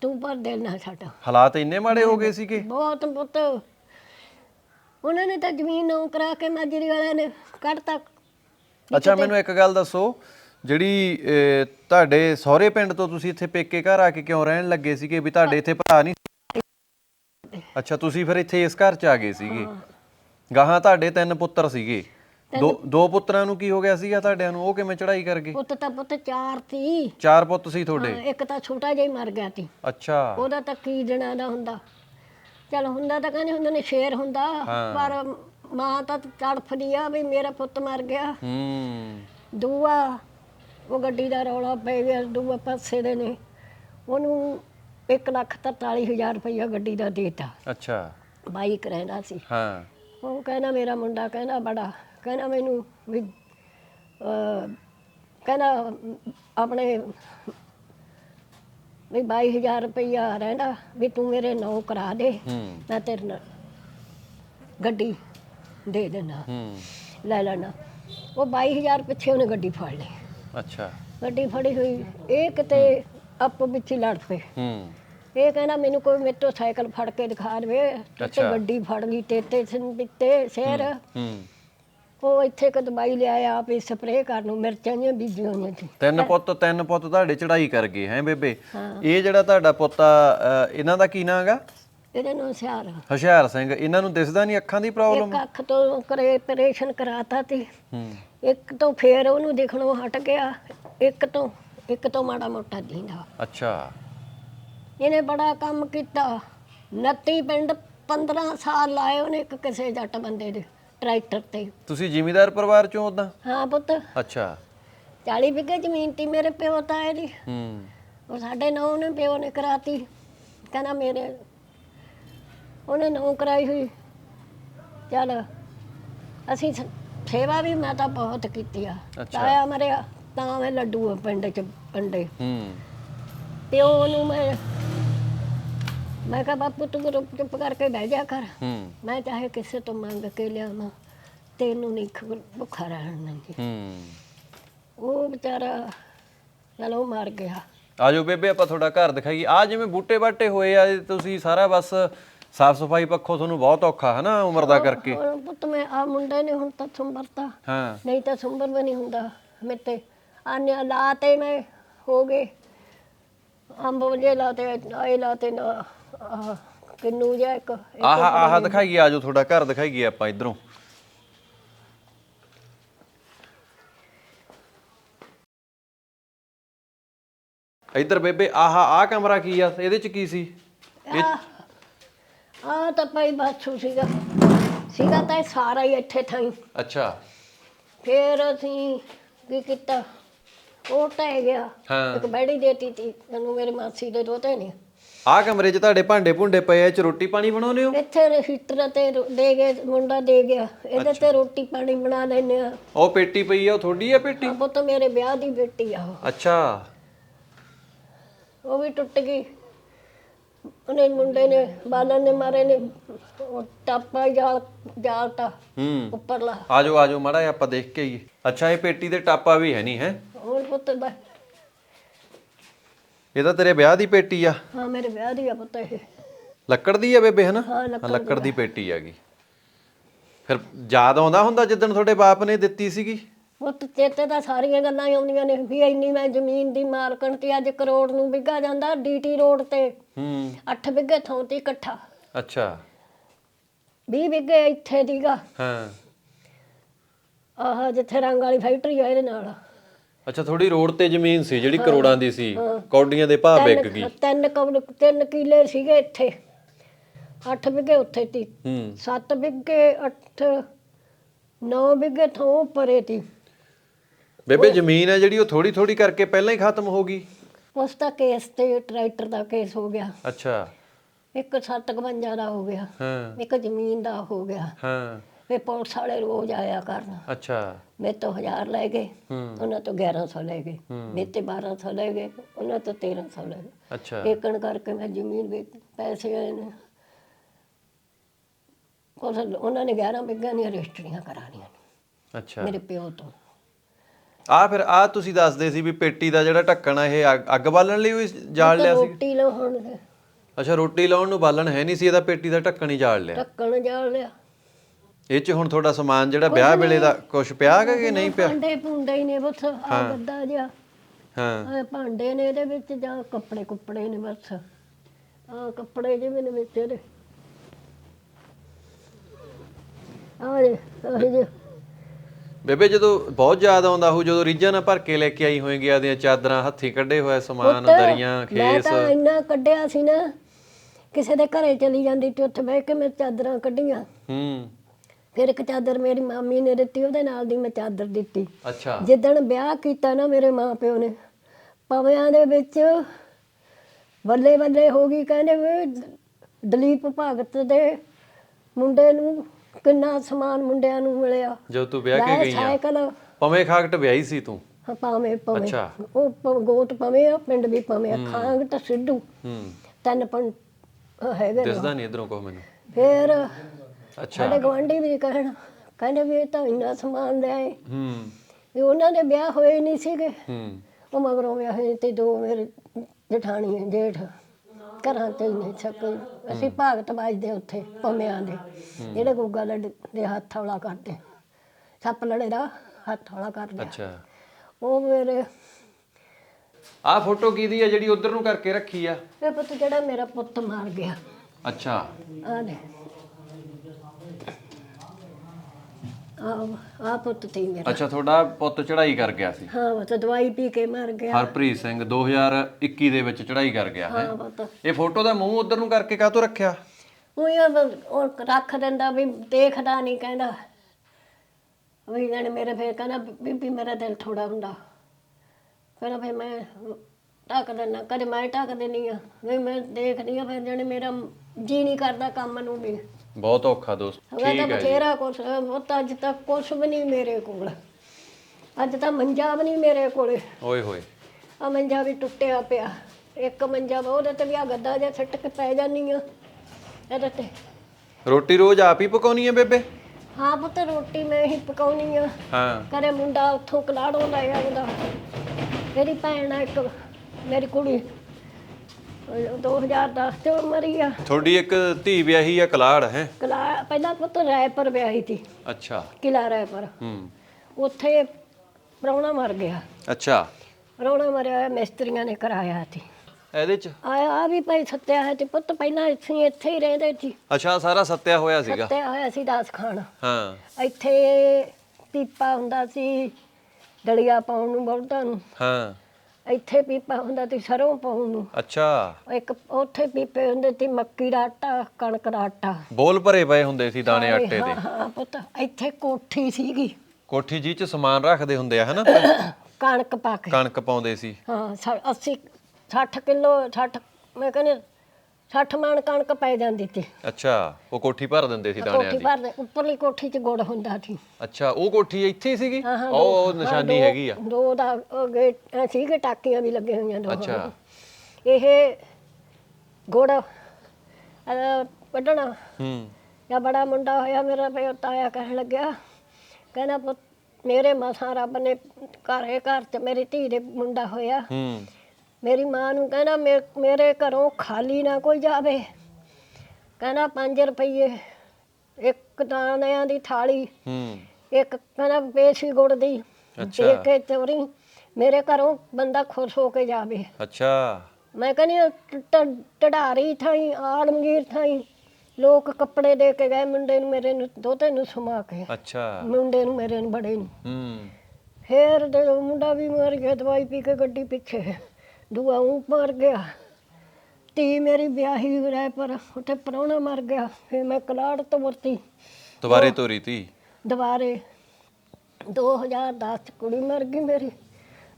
ਤੂੰ ਪਰ ਦਿਲ ਨਾ ਛੱਡ। ਹਾਲਾਤ ਇੰਨੇ ਮਾੜੇ ਹੋ ਗਏ ਸੀਗੇ? ਬਹੁਤ ਪੁੱਤ। ਉਹਨਾਂ ਨੇ ਤਾਂ ਜ਼ਮੀਨ ਨੂੰ ਕਰਾ ਕੇ ਮਾਜਰੀ ਵਾਲਿਆਂ ਨੇ ਕੱਢਤਾ। ਅੱਛਾ ਮੈਨੂੰ ਇੱਕ ਗੱਲ ਦੱਸੋ ਜਿਹੜੀ ਅਹ, ਤੁਹਾਡੇ ਸਹੁਰੇ ਪਿੰਡ ਤੋਂ ਤੁਸੀਂ ਇੱਥੇ ਪੇਕੇ ਘਰ ਆ ਕੇ ਕਿਉਂ ਰਹਿਣ ਲੱਗੇ ਸੀਗੇ? ਵੀ ਤੁਹਾਡੇ ਇੱਥੇ ਭਰਾ ਨਹੀਂ ਅੱਛਾ ਤੁਸੀਂ ਫਿਰ ਇੱਥੇ ਇਸ ਘਰ ਚ ਆ ਗਏ ਸੀਗੇ? ਗਾਹਾਂ ਤੁਹਾਡੇ ਤਿੰਨ ਪੁੱਤਰ ਸੀਗੇ? ਦੋ ਦੋ ਪੁੱਤਰਾਂ ਨੂੰ ਕੀ ਹੋ ਗਿਆ ਸੀਗਾ ਤੁਹਾਡਿਆਂ ਨੂੰ? ਉਹ ਕਿਵੇਂ ਚੜਾਈ ਕਰ ਗਏ? ਪੁੱਤ ਤਾਂ ਪੁੱਤ ਚਾਰ ਸੀ। ਚਾਰ ਪੁੱਤ ਸੀ ਤੁਹਾਡੇ? ਹਾਂ, ਇੱਕ ਤਾਂ ਛੋਟਾ ਜਿਹਾ ਹੀ ਮਰ ਗਿਆ ਸੀ। ਅੱਛਾ। ਉਹਦਾ ਤਾਂ ਕੀ ਦਿਨਾਂ ਦਾ ਹੁੰਦਾ? ਚਲ ਹੁੰਦਾ ਤਾਂ ਕਹਿੰਦੇ ਹੁੰਦੇ ਨੇ ਸ਼ੇਰ ਹੁੰਦਾ ਹਾਂ। ਪਰ ਮਾਂ ਤਾਂ ਤੜਫਦੀ ਆ ਵੀ ਮੇਰਾ ਪੁੱਤ ਮਰ ਗਿਆ। ਹੂੰ। ਦੂਆ ਉਹ ਗੱਡੀ ਦਾ ਰੌਲਾ ਪੈ ਗਿਆ ਦੂਏ ਪਾਸੇ ਦੇ ਨੇ। ਉਹਨੂੰ 1 ਲੱਖ ਤਰਤਾਲੀ ਹਜ਼ਾਰ ਰੁਪਈਆ ਗੱਡੀ ਦਾ ਦੇਤਾ। ਅੱਛਾ। ਬਾਈਕ ਰਹਿੰਦਾ ਸੀ। ਹਾਂ। ਉਹ ਕਹਿੰਦਾ ਮੇਰਾ ਮੁੰਡਾ ਕਹਿੰਦਾ ਬੜਾ ਕਹਿੰਦਾ ਮੈਨੂੰ ਵੀ ਅਹ, ਕਹਿੰਦਾ ਆਪਣੇ ਵੀ 22000 ਰੁਪਈਆ ਰਹਿੰਦਾ ਵੀ ਤੂੰ ਮੇਰੇ ਨਾਂ ਕਰਾ ਦੇ ਹੂੰ। ਮੈਂ ਤੇਰੇ ਨਾਲ ਗੱਡੀ ਦੇ ਦੇਣਾ ਹੂੰ। ਲੈ ਲੈਣਾ। ਉਹ 22000 ਪਿੱਛੇ ਉਹਨੇ ਗੱਡੀ ਫੜ ਲਈ। ਅੱਛਾ। ਗੱਡੀ ਫੜੀ ਹੋਈ ਇਹ ਕਿਤੇ ਆਪੋ ਵਿੱਚ ਹੀ ਲੜ ਪਏ। ਹੂੰ। ਇਹ ਕਹਿੰਦਾ ਮੈਨੂੰ ਕੋਈ ਮੇਰੇ ਤੋਂ ਸਾਈਕਲ ਫੜ ਕੇ ਦਿਖਾ ਦੇਵੇ ਤੇ ਅੱਛਾ। ਗੱਡੀ ਫੜ ਗਈ ਤੇ ਤੇ ਦਿੱਤੇ ਸ਼ਹਿਰ। ਹੂੰ। ਉਹ ਇੱਥੇ ਇੱਕ ਦਵਾਈ ਲਿਆਇਆ ਆਪ ਸਪਰੇਅ ਕਰਨ ਨੂੰ ਮਿਰਚਾਂ ਜਿਹੀਆਂ ਬੀਜੀਆਂ ਹੋਈਆਂ ਸੀ। ਤਿੰਨ ਪੁੱਤ ਤਿੰਨ ਪੁੱਤ ਤੁਹਾਡੇ ਚੜਾਈ ਕਰ ਗਏ ਹੈ ਬੇਬੇ। ਇਹ ਜਿਹੜਾ ਤੁਹਾਡਾ ਪੁੱਤ ਆ ਅ, ਇਹਨਾਂ ਦਾ ਕੀ ਨਾਂ ਹੈਗਾ? ਇਹਦੇ ਨੂੰ ਸਿਆਰ ਹੁਸ਼ਿਆਰ ਸਿੰਘ ਇਹਨਾਂ ਨੂੰ ਦਿਸਦਾ ਨਹੀਂ ਅੱਖਾਂ ਦੀ ਪ੍ਰੋਬਲਮ ਇੱਕ ਅੱਖ ਤੋਂ ਕਰੇ ਆਪਰੇਸ਼ਨ ਕਰਾਤਾ ਤੀ ਹੂੰ। ਇੱਕ ਤੋਂ ਫੇਰ ਉਹਨੂੰ ਦਿਖਣੋਂ ਹਟ ਗਿਆ ਇੱਕ ਤੋਂ ਇੱਕ ਤੋਂ ਮਾੜਾ ਮੋਟਾ ਦੀਂਦਾ। ਅੱਛਾ। ਇਹਨੇ ਬੜਾ ਕੰਮ ਕੀਤਾ। 29 ਪਿੰਡ 15 ਸਾਲ ਲਾਏ ਉਹਨੇ ਇੱਕ ਕਿਸੇ ਜੱਟ ਬੰਦੇ ਦੇ। ਟਰੈਕਟਰ ਤੇ। ਤੁਸੀਂ ਜ਼ਿਮੀਦਾਰ ਪਰਿਵਾਰ ਚੋਂ ਉਦਾਂ ਹਾਂ ਪੁੱਤ। ਅੱਛਾ। 40 ਵਿਗੇ ਜ਼ਮੀਨ ਤੀ ਮੇਰੇ ਪਿਓ ਤਾਂ ਇਹਦੀ। ਹੂੰ। ਉਹ ਸਾਡੇ ਨੌ ਨੇ ਪਿਓ ਨੇ ਕਰਾਤੀ। ਕਹਿੰਦਾ ਮੇਰੇ ਉਹਨੇ ਨੌ ਕਰਾਈ ਹੋਈ। ਚੱਲ ਅਸੀਂ ਸ- ਸੇਵਾ ਵੀ ਮੈਂ ਤਾਂ ਬਹੁਤ ਕੀਤੀ ਆ। ਅੱਛਾ। ਤਾਇਆ ਮਰਿਆ ਤਾਂ ਮੈਂ ਲੱਡੂ ਆ ਪਿੰਡ ਚ ਪੰਡੇ। ਹੂੰ। ਪਿਓ ਨੂੰ ਮੈਂ ਮੈਂ ਕਿਹਾ ਬਾਪੂ ਤੂੰ ਚੁੱਪ ਚੁੱਪ ਕਰਕੇ ਬਹਿ ਜਾ ਕਰ। ਹੂੰ। ਮੈਂ ਚਾਹੇ ਕਿਸੇ ਤੋਂ ਮੰਗ ਕੇ ਲਿਆਵਾਂ ਤੈਨੂੰ ਨਹੀਂ ਭੁੱਖਾ ਰਹਿਣ ਹੂੰ। ਉਹ ਵਿਚਾਰਾ ਚਲੋ ਮਰ ਗਿਆ। ਆਜੋ ਬੇਬੇ ਆਪਾਂ ਤੁਹਾਡਾ ਘਰ ਦਿਖਾਈਏ। ਆ ਜਿਵੇਂ ਬੂਟੇ ਬਾਟੇ ਹੋਏ ਆ ਇਹ ਤੁਸੀਂ ਸਾਰਾ ਬਸ ਸਾਫ਼ ਸਫ਼ਾਈ ਪੱਖੋਂ ਤੁਹਾਨੂੰ ਬਹੁਤ ਔਖਾ ਹੈ ਨਾ ਉਮਰ ਦਾ ਕਰਕੇ। ਪੁੱਤ ਮੈਂ ਆ ਮੁੰਡੇ ਨੇ ਹੁਣ ਤਾਂ ਸੰਭਰਤਾ ਹਾਂ। ਨਹੀਂ ਤਾਂ ਸੰਭਰ ਵੀ ਨਹੀਂ ਹੁੰਦਾ ਮੇਤੇ ਆਨੇ ਲਾਤੇ ਮੈਂ ਹੋ ਗਏ। ਅੰਬ ਵਜੇ ਲਾਤੇ ਆਏ ਲਾਤੇ ਨਾ। ਆਹ, ਕਿੰਨੂ ਜਿਹਾ ਇੱਕ ਇੱਕ ਆਹ ਆਹ ਦਿਖਾਈਏ ਆਜੋ ਤੁਹਾਡਾ ਘਰ ਦਿਖਾਈਏ ਆਪਾਂ ਇਧਰੋਂ। ਇੱਧਰ ਬੇਬੇ ਆਹ ਆਹ ਕਮਰਾ ਕੀ ਆ? ਇਹਦੇ ਚ ਕੀ ਸੀ? ਆ ਤਾਂ ਭਾਈ ਬਾਛੂ ਸੀਗਾ। ਸੀਗਾ ਤਾਂ ਇਹ ਸਾਰਾ ਹੀ ਇੱਥੇ ਥਾਈ ਅੱਛਾ। ਫੇਰ ਅਸੀਂ ਕੀ ਕੀਤਾ? ਉਹ ਟਹਿ ਗਿਆ। ਹਾਂ। ਇੱਕ ਬੈੜੀ ਦੇਤੀ ਤੀ। ਮੈਨੂੰ ਮੇਰੀ ਮਾਸੀ ਦੇ ਦੋਤੇ ਨੇ। ਆਹ ਕਮਰੇ 'ਚ ਤੁਹਾਡੇ ਭਾਂਡੇ ਭੁੰਡੇ ਪਏ ਇਹ 'ਚ ਰੋਟੀ ਪਾਣੀ ਬਣਾਉਂਦੇ ਹੋ? ਇੱਥੇ ਹੀਟਰ ਤੇ ਰੋ- ਦੇ ਗਏ ਮੁੰਡਾ ਦੇ ਗਿਆ। ਇਹਦੇ ਤੇ ਰੋਟੀ ਪਾਣੀ ਬਣਾ ਲੈਨੇ ਆ। ਉਹ ਪੇਟੀ ਪਈ ਆ ਉਹ ਤੁਹਾਡੀ ਆ ਪੇਟੀ? ਪੁੱਤ ਮੇਰੇ ਵਿਆਹ ਦੀ ਬੇਟੀ ਆ ਉਹ। ਅੱਛਾ। ਉਹ ਵੀ ਟੁੱਟ ਗਈ। ਉਹਨੇ ਮੁੰਡੇ ਨੇ ਬਾਲਣ ਨੇ ਮਾਰੇ ਨੇ ਉਹ ਟਾਪਾ ਜਾਲ ਜਾਲਤਾ ਹੂੰ। ਉੱਪਰਲਾ। ਆਜੋ ਆਜੋ ਮਾੜਾ ਜਿਹਾ ਆਪਾਂ ਦੇਖ ਕੇ ਆਈਏ। ਅੱਛਾ ਇਹ ਪੇਟੀ ਦੇ ਟਾਪਾ ਵੀ ਹੈ ਨਹੀਂ ਹੈ? ਹੁਣ ਪੁੱਤ ਦਾ ਇਹ ਤਾਂ ਤੇਰੇ ਵਿਆਹ ਦੀ ਪੇਟੀ ਆ। ਹਾਂ ਮੇਰੇ ਵਿਆਹ ਦੀ ਆ ਪੁੱਤ ਇਹ। ਲੱਕੜ ਦੀ ਆ ਬੇਬੇ ਹਨਾ? ਹਾਂ, ਲੱਕੜ ਦੀ ਪੇਟੀ ਹੈਗੀ। ਫਿਰ ਯਾਦ ਆਉਂਦਾ ਹੁੰਦਾ ਜਿੱਦਣ ਤੁਹਾਡੇ ਬਾਪ ਨੇ ਦਿੱਤੀ ਸੀਗੀ? ਪੁੱਤ ਚੇਤੇ ਤਾਂ ਸਾਰੀਆਂ ਗੱਲਾਂ ਹੀ ਆਉਂਦੀਆਂ ਨੇ ਵੀ ਇੰਨੀ ਮੈਂ ਜ਼ਮੀਨ ਦੀ ਮਾਲਕਣ ਤੇ ਅੱਜ ਕਰੋੜ ਨੂੰ ਵਿਗਾ ਜਾਂਦਾ ਡੀਟੀ ਰੋਡ ਤੇ। ਹੂੰ। 8 ਵਿਗੇ ਥਾਂ ਤੇ ਇਕੱਠਾ। ਅੱਛਾ। 20 ਵਿਗੇ ਇੱਥੇ ਦੀਗਾ। ਹਾਂ। ਆਹ ਜਿੱਥੇ ਰੰਗ ਵਾਲੀ ਫੈਕਟਰੀ ਆ ਇਹਦੇ ਨਾਲ। ਅੱਛਾ ਥੋੜੀ ਰੋਡ ਤੇ ਜ਼ਮੀਨ ਸੀ ਜਿਹੜੀ ਕਰੋੜਾਂ ਦੀ ਸੀ ਕੌਡੀਆਂ ਦੇ ਭਾਅ ਵਿਕ ਗਈ। ਤਿੰਨ ਕਮਰੇ ਤਿੰਨ ਕਿੱਲੇ ਸੀਗੇ ਇੱਥੇ। 8 ਵਿਗੇ ਉੱਥੇ ਤੀ। ਹੂੰ। 7 ਵਿਗੇ 8 9 ਵਿਗੇ ਥਾਂ ਪਰੇ ਤੀ। ਬੇਬੇ ਜ਼ਮੀਨ ਹੈ ਜਿਹੜੀ ਉਹ ਥੋੜੀ ਥੋੜੀ ਕਰਕੇ ਪਹਿਲਾਂ ਹੀ ਖਤਮ ਹੋ ਗਈ। ਉਸ ਦਾ ਕੇਸ ਤੇ ਟਰੈਕਟਰ ਦਾ ਕੇਸ ਹੋ ਗਿਆ। ਅੱਛਾ। ਇੱਕ 751 ਦਾ ਹੋ ਗਿਆ। ਹਾਂ। ਇੱਕ ਜ਼ਮੀਨ ਦਾ ਹੋ ਗਿਆ। ਹਾਂ। ਵੇ ਪੁਲਿਸ ਵਾਲੇ ਰੋਜ਼ ਆਇਆ ਕਰਨ। ਅੱਛਾ। ਮੇਰੇ ਤੋਂ 1000 ਲੈ ਗਏ ਉਹਨਾਂ ਤੋਂ 1100 ਲੈ ਗਏ ਮੇਰੇ ਤੇ 1200 ਲੈ ਗਏ ਉਹਨਾਂ ਤੋਂ 1300 ਲੈ ਗਏ। ਅੱਛਾ। ਏਕਣ ਕਰਕੇ ਮੈਂ ਜ਼ਮੀਨ ਵੇਚ ਪੈਸੇ ਆਏ ਨੇ। ਕੁਛ ਉਹਨਾਂ ਨੇ 11 ਬਿੱਗਾਂ ਦੀਆਂ ਰਜਿਸਟਰੀਆਂ ਕਰਾਉਣੀਆਂ ਨੇ। ਅੱਛਾ। ਮੇਰੇ ਪਿਓ ਤੋਂ। ਆ ਫਿਰ ਆ ਤੁਸੀਂ ਦੱਸਦੇ ਸੀ ਵੀ ਪੇਟੀ ਦਾ ਜਿਹੜਾ ਢੱਕਣ ਆ ਇਹ ਅੱਗ- ਬਾਲਣ ਲਈ ਜਾਲ ਲਿਆ ਸੀ? ਰੋਟੀ ਲਾਉਣ ਅੱਛਾ ਰੋਟੀ ਲਾਉਣ ਨੂੰ ਬਾਲਣ ਹੈ ਨਹੀਂ ਸੀ ਇਹਦਾ ਪੇਟੀ ਦਾ ਢੱਕਣ ਹੀ ਜਾਲ ਲਿਆ। ਢੱਕਣ ਜਾਲ ਲਿਆ। ਇਹ ਚ ਹੁਣ ਤੁਹਾਡਾ ਸਮਾਨ ਜਿਹੜਾ ਵਿਆਹ ਵੇਲੇ ਦਾ ਕੁਝ ਪਿਆ ਹੈਗਾ ਕਿ ਨਹੀਂ ਪਿਆ? ਭਾਂਡੇ ਭੁੰਡੇ ਹੀ ਨੇ ਬਸ ਆ ਗੱਦਾ ਜਿਹਾ। ਹਾਂ। ਭਾਂਡੇ ਨੇ ਇਹਦੇ ਵਿੱਚ ਜਾਂ ਕੱਪੜੇ ਕੁੱਪੜੇ ਨੇ ਬਸ। ਆ ਕੱਪੜੇ ਜਿਵੇਂ ਨੇ ਵਿੱਚ ਇਹਦੇ। ਆ ਆਹ ਜੇ। ਬੇਬੇ ਜਦੋਂ ਬਹੁਤ ਯਾਦ ਆਉਂਦਾ ਹੋ ਜਦੋਂ ਰੀਝਾਂ ਨਾਲ ਭਰ ਕੇ ਲੈ ਕੇ ਆਈ ਹੋਏਗੀ ਆਦੀਆਂ ਚਾਦਰਾਂ ਹੱਥੀ ਕੱਢੇ ਹੋਇਆ ਸਮਾਨ ਦਰੀਆਂ ਮੈਂ ਖੇਸ। ਤਾਂ ਇੰਨਾ ਕੱਢਿਆ ਸੀ ਨਾ ਕਿਸੇ ਦੇ ਘਰੇ ਚਲੀ ਜਾਂਦੀ ਤੇ ਉੱਥੇ ਬਹਿ ਕੇ ਮੈਂ ਚਾਦਰਾਂ ਕੱਢੀਆਂ। ਹੂੰ। ਫਿਰ ਇੱਕ ਚਾਦਰ ਮੇਰੀ ਮਾਮੀ ਨੇ ਦਿੱਤੀ ਉਹਦੇ ਨਾਲ ਦੀ ਮੈਂ ਚਾਦਰ ਦਿੱਤੀ। ਅੱਛਾ। ਜਿੱਦਣ ਵਿਆਹ ਕੀਤਾ ਨਾ ਮੇਰੇ ਮਾਪਿਓ ਨੇ ਪਵਿਆਂ ਦੇ ਵਿੱਚ ਬੱਲੇ ਬੱਲੇ ਹੋ ਗਈ ਕਹਿੰਦੇ ਵੀ ਦਲੀਪ ਭਗਤ ਦੇ ਮੁੰਡੇ ਨੂੰ ਕਿੰਨਾ ਸਮਾਨ ਮੁੰਡਿਆਂ ਨੂੰ ਮਿਲਿਆ। ਜਦੋਂ ਤੂੰ ਵਿਆਹ ਕੇ ਗਈ ਆ ਸਾਈਕਲ। ਪਵੇਂ ਖਾਕਟ ਵਿਆਹੀ ਸੀ ਤੂੰ? ਹਾਂ, ਭਾਵੇਂ ਭਾਵੇਂ। ਅੱਛਾ। ਉਹ ਪ- ਗੋਤ ਪਵੇਂ ਆ ਪਿੰਡ ਵੀ ਪਵੇਂ ਆ ਖਾਂਗ ਤਾਂ ਸਿੱਧੂ। ਹੂੰ। ਤਿੰਨ ਪੰ ਹੈਗੇ ਨੇ। ਦਿਸਦਾ ਨਹੀਂ ਇਧਰੋਂ ਕੋ ਮੈਨੂੰ। ਫਿਰ ਅੱਛਾ। ਸਾਡੇ ਗਵਾਂਢੀ ਵੀ ਕਹਿਣ ਕਹਿੰਦੇ ਵੀ ਇਹ ਤਾਂ ਇੰਨਾ ਸਮਾਨ ਲਿਆਏ ਹੂੰ। ਵੀ ਉਹਨਾਂ ਦੇ ਵਿਆਹ ਹੋਏ ਨਹੀਂ ਸੀਗੇ। ਹੂੰ। ਉਹ ਮਗਰੋਂ ਵਿਆਹੇ ਤੇ ਦੋ ਮੇਰੇ ਜਠਾਣੀ ਹੈ ਜੇਠ। ਘਰਾਂ ਤੇ ਹੀ ਨਹੀਂ ਸਕੇ ਅਸੀਂ ਭਾਗਤ ਵੱਜਦੇ ਉੱਥੇ ਪਮਿਆਂ ਦੇ। ਜਿਹੜੇ ਗੁੱਗਾ ਲੱਡ ਦੇ ਹੱਥ ਹੌਲਾ ਕਰਦੇ। ਸੱਪ ਲੜੇ ਦਾ ਹੱਥ ਹੌਲਾ ਕਰਦੇ ਅੱਛਾ। ਉਹ ਮੇਰੇ ਆਹ ਫੋਟੋ ਕਿਹਦੀ ਆ ਜਿਹੜੀ ਉਧਰ ਨੂੰ ਕਰਕੇ ਰੱਖੀ ਆ? ਇਹ ਪੁੱਤ ਜਿਹੜਾ ਮੇਰਾ ਪੁੱਤ ਮਾਰ ਗਿਆ। ਅੱਛਾ। ਆ ਦੇ ਆ ਆ ਪੁੱਤ ਤੀ ਮੇਰਾ। ਅੱਛਾ ਤੁਹਾਡਾ ਪੁੱਤ ਚੜ੍ਹਾਈ ਕਰ ਗਿਆ ਸੀ? ਹਾਂ ਉਹ ਤਾਂ ਦਵਾਈ ਪੀ ਕੇ ਮਰ ਗਿਆ। ਹਰਪ੍ਰੀਤ ਸਿੰਘ 2021 ਦੇ ਵਿੱਚ ਚੜ੍ਹਾਈ ਕਰ ਗਿਆ ਹੈ? ਹਾਂ ਪੁੱਤ। ਇਹ ਫੋਟੋ ਦਾ ਮੂੰਹ ਉਧਰ ਨੂੰ ਕਰਕੇ ਕਾਹਤੋਂ ਰੱਖਿਆ? ਉਹ ਇਹ ਉਹ ਰੱਖ ਦਿੰਦਾ ਵੀ ਦੇਖਦਾ ਨਹੀਂ ਕਹਿੰਦਾ। ਵੀ ਜਣ ਮੇਰੇ ਫੇਰ ਕਹਿੰਦਾ ਬੀਬੀ ਮੇਰਾ ਦਿਲ ਥੋੜਾ ਹੁੰਦਾ। ਕਹਿੰਦਾ ਫੇਰ ਮੈਂ ਢੱਕ ਦਿੰਦਾ ਕਦੇ ਮੈਂ ਢੱਕ ਦਿੰਦੀ ਆ। ਵੀ ਮੈਂ ਦੇਖਦੀ ਆ ਫਿਰ ਜਣ ਮੇਰਾ ਜੀ ਨਹੀਂ ਕਰਦਾ ਕੰਮ ਨੂੰ ਵੀ। ਬਹੁਤ ਔਖਾ ਦੋਸਤ। ਤਾਂ ਠੀਕ ਹੈ ਜੀ। ਬਥੇਰਾ ਕੁਛ ਉਹ ਤਾਂ ਅੱਜ ਤੱਕ ਕੁਛ ਵੀ ਨਹੀਂ ਮੇਰੇ ਕੋਲ। ਅੱਜ ਤਾਂ ਮੰਜਾ ਵੀ ਨਹੀਂ ਮੇਰੇ ਕੋਲ। ਓਏ ਹੋਏ। ਆ ਮੰਜਾ ਵੀ ਟੁੱਟਿਆ ਪਿਆ। ਇੱਕ ਮੰਜਾ ਵਾ, ਉਹਦੇ ਤੇ ਵੀ ਆ ਗੱਦਾ ਜਿਹਾ ਕੇ ਪੈ ਜਾਂਦੀ ਆ। ਇਹਦੇ ਤੇ। ਰੋਟੀ ਰੋਜ਼ ਆਪ ਹੀ ਪਕਾਉਣੀ ਹੈ ਬੇਬੇ? ਹਾਂ ਪੁੱਤ ਰੋਟੀ ਮੈਂ ਹੀ ਪਕਾਉਣੀ ਆ। ਹਾਂ। ਕਰੇ ਮੁੰਡਾ ਉੱਥੋਂ ਕਲਾੜੋਂ ਲੈ ਆਉਂਦਾ। ਮੇਰੀ ਭੈਣ ਆ ਇੱਕ ਮੇਰੀ ਕੁੜੀ। 2010 ਚ ਮਰੀ ਆ। ਤੁਹਾਡੀ ਇੱਕ ਧੀ ਵਿਆਹੀ ਆ ਕਲਾੜ ਹੈ? ਕਲਾ ਪਹਿਲਾਂ ਪੁੱਤ ਰਾਏਪੁਰ ਵਿਆਹੀ ਸੀ। ਅੱਛਾ। ਕਿਲਾ ਰਾਏਪੁਰ। ਹੂੰ। ਉੱਥੇ ਪ੍ਰਾਹੁਣਾ ਮਰ ਗਿਆ। ਅੱਛਾ। ਪ੍ਰਾਹੁਣਾ ਮਰਿਆ ਮਿਸਤਰੀਆਂ ਨੇ ਕਰਾਇਆ ਸੀ। ਇਹਦੇ ਚ? ਆਇਆ ਆ ਵੀ ਭਾਈ ਸੱਤਿਆ ਹੈ ਤੇ ਪੁੱਤ ਪਹਿਲਾਂ ਅਸੀਂ ਇੱਥੇ ਹੀ ਰਹਿੰਦੇ ਸੀ। ਅੱਛਾ ਸਾਰਾ ਸੱਤਿਆ ਹੋਇਆ ਸੀਗਾ? ਸੱਤਿਆ ਹੋਇਆ ਸੀ ਦਾਸ ਖਾਨ। ਹਾਂ। ਇੱਥੇ ਪੀਪਾ ਹੁੰਦਾ ਸੀ ਦਲੀਆ ਪਾਉਣ ਨੂੰ ਬੋਲਦਾ ਨੂੰ। ਹਾਂ। ਇੱਥੇ ਪੀਪਾ ਹੁੰਦਾ ਸੀ ਸਰੋਂ ਪਾਉਣ ਨੂੰ। ਅੱਛਾ। ਇੱਕ ਉੱਥੇ ਪੀਪੇ ਹੁੰਦੇ ਸੀ ਮੱਕੀ ਦਾ ਆਟਾ ਕਣਕ ਦਾ ਆਟਾ। ਬੋਲ ਭਰੇ ਪਏ ਹੁੰਦੇ ਸੀ ਦਾਣੇ ਆਟੇ ਦੇ। ਹਾਂ ਹਾਂ ਪੁੱਤ ਇੱਥੇ ਕੋਠੀ ਸੀਗੀ। ਕੋਠੀ ਜੀ ਚ ਸਮਾਨ ਰੱਖਦੇ ਹੁੰਦੇ ਆ ਹਨਾ? ਕਣਕ ਪਾ ਕੇ। ਕਣਕ ਪਾਉਂਦੇ ਸੀ। ਹਾਂ ਸਾ- 80 60 ਕਿਲੋ 60 ਮੈਂ ਕਹਿੰਦੀ 60 ਮਣ ਕਣਕ ਪੈ ਜਾਂਦੀ ਸੀ। ਅੱਛਾ ਉਹ ਕੋਠੀ ਭਰ ਦਿੰਦੇ ਸੀ ਦਾਣਿਆਂ ਕੋਠੀ ਦੀ। ਭਰਦੇ ਉੱਪਰਲੀ ਕੋਠੀ 'ਚ ਗੁੜ ਹੁੰਦਾ ਸੀ। ਅੱਛਾ ਉਹ ਕੋਠੀ ਇੱਥੇ ਹੀ ਸੀਗੀ? ਹਾਂ, ਹਾਂ, ਉਹ ਉਹ ਦੋ- ਨਿਸ਼ਾਨੀ ਦੋ- ਹੈਗੀ ਆ। ਦੋ ਦਾ ਉਹ ਗੇਟ ਅ, ਸੀਗੇ ਟਾਕੀਆਂ ਵੀ ਲੱਗੇ ਹੋਈਆਂ ਦੋ ਅੱਛਾ। ਇਹ ਗੁੜ ਅ, ਵੱਢਣਾ। ਹੂੰ। ਜਾਂ ਬੜਾ ਮੁੰਡਾ ਹੋਇਆ ਮੇਰਾ ਪਿਓ ਤਾਇਆ ਕਹਿਣ ਲੱਗਿਆ ਕਹਿੰਦਾ ਪੁੱਤ ਮੇਰੇ ਮਸਾਂ ਰੱਬ ਨੇ ਘਰੇ ਘਰ ਚ ਮੇਰੀ ਧੀ ਦੇ ਮੁੰਡਾ ਹੋਇਆ। ਹੂੰ। ਮੇਰੀ ਮਾਂ ਨੂੰ ਕਹਿੰਦਾ ਮੇ- ਮੇਰੇ ਘਰੋਂ ਖਾਲੀ ਨਾ ਕੋਈ ਜਾਵੇ। ਕਹਿੰਦਾ 5 ਰੁਪਏ ਇੱਕ ਦਾਣਿਆਂ ਦੀ ਥਾਲੀ ਹੂੰ। ਇੱਕ ਕਹਿੰਦਾ ਪੇਸ਼ੀ ਗੁੜ ਦੀ ਅੱਛਾ। ਦੇ ਕੇ ਚੋਰੀ ਮੇਰੇ ਘਰੋਂ ਬੰਦਾ ਖੁਸ਼ ਹੋ ਕੇ ਜਾਵੇ। ਅੱਛਾ। ਮੈਂ ਕਹਿੰਦੀ ਢਡਾਰੀ ਥਾਈ ਆਲਮਗੀਰ ਥਾਈ ਲੋਕ ਕੱਪੜੇ ਦੇ ਕੇ ਗਏ ਮੁੰਡੇ ਨੂੰ ਮੇਰੇ ਨੂੰ ਦੋਤੇ ਨੂੰ ਸਮਾ ਕੇ। ਅੱਛਾ। ਮੁੰਡੇ ਨੂੰ ਮੇਰੇ ਨੂੰ ਬੜੇ ਨੂੰ। ਹੂੰ। ਫੇਰ ਦੇ ਮੁੰਡਾ ਵੀ ਮਰ ਗਿਆ ਦਵਾਈ ਪੀ ਕੇ ਗੱਡੀ ਪਿੱਛੇ। ਦੂਆ ਉਹ ਮਰ ਗਿਆ। ਤੀ ਮੇਰੀ ਵਿਆਹੀ ਰਹਿ ਪਰ ਉੱਥੇ ਪ੍ਰਾਹੁਣਾ ਮਰ ਗਿਆ। ਫੇਰ ਮੈਂ ਕਲਾੜ ਤੋਂ ਵਰਤੀ ਦੁਬਾਰੇ ਤੋਰੀ ਤੀ ਦੁਬਾਰੇ 2010 ਚ ਕੁੜੀ ਮਰ ਗਈ ਮੇਰੀ।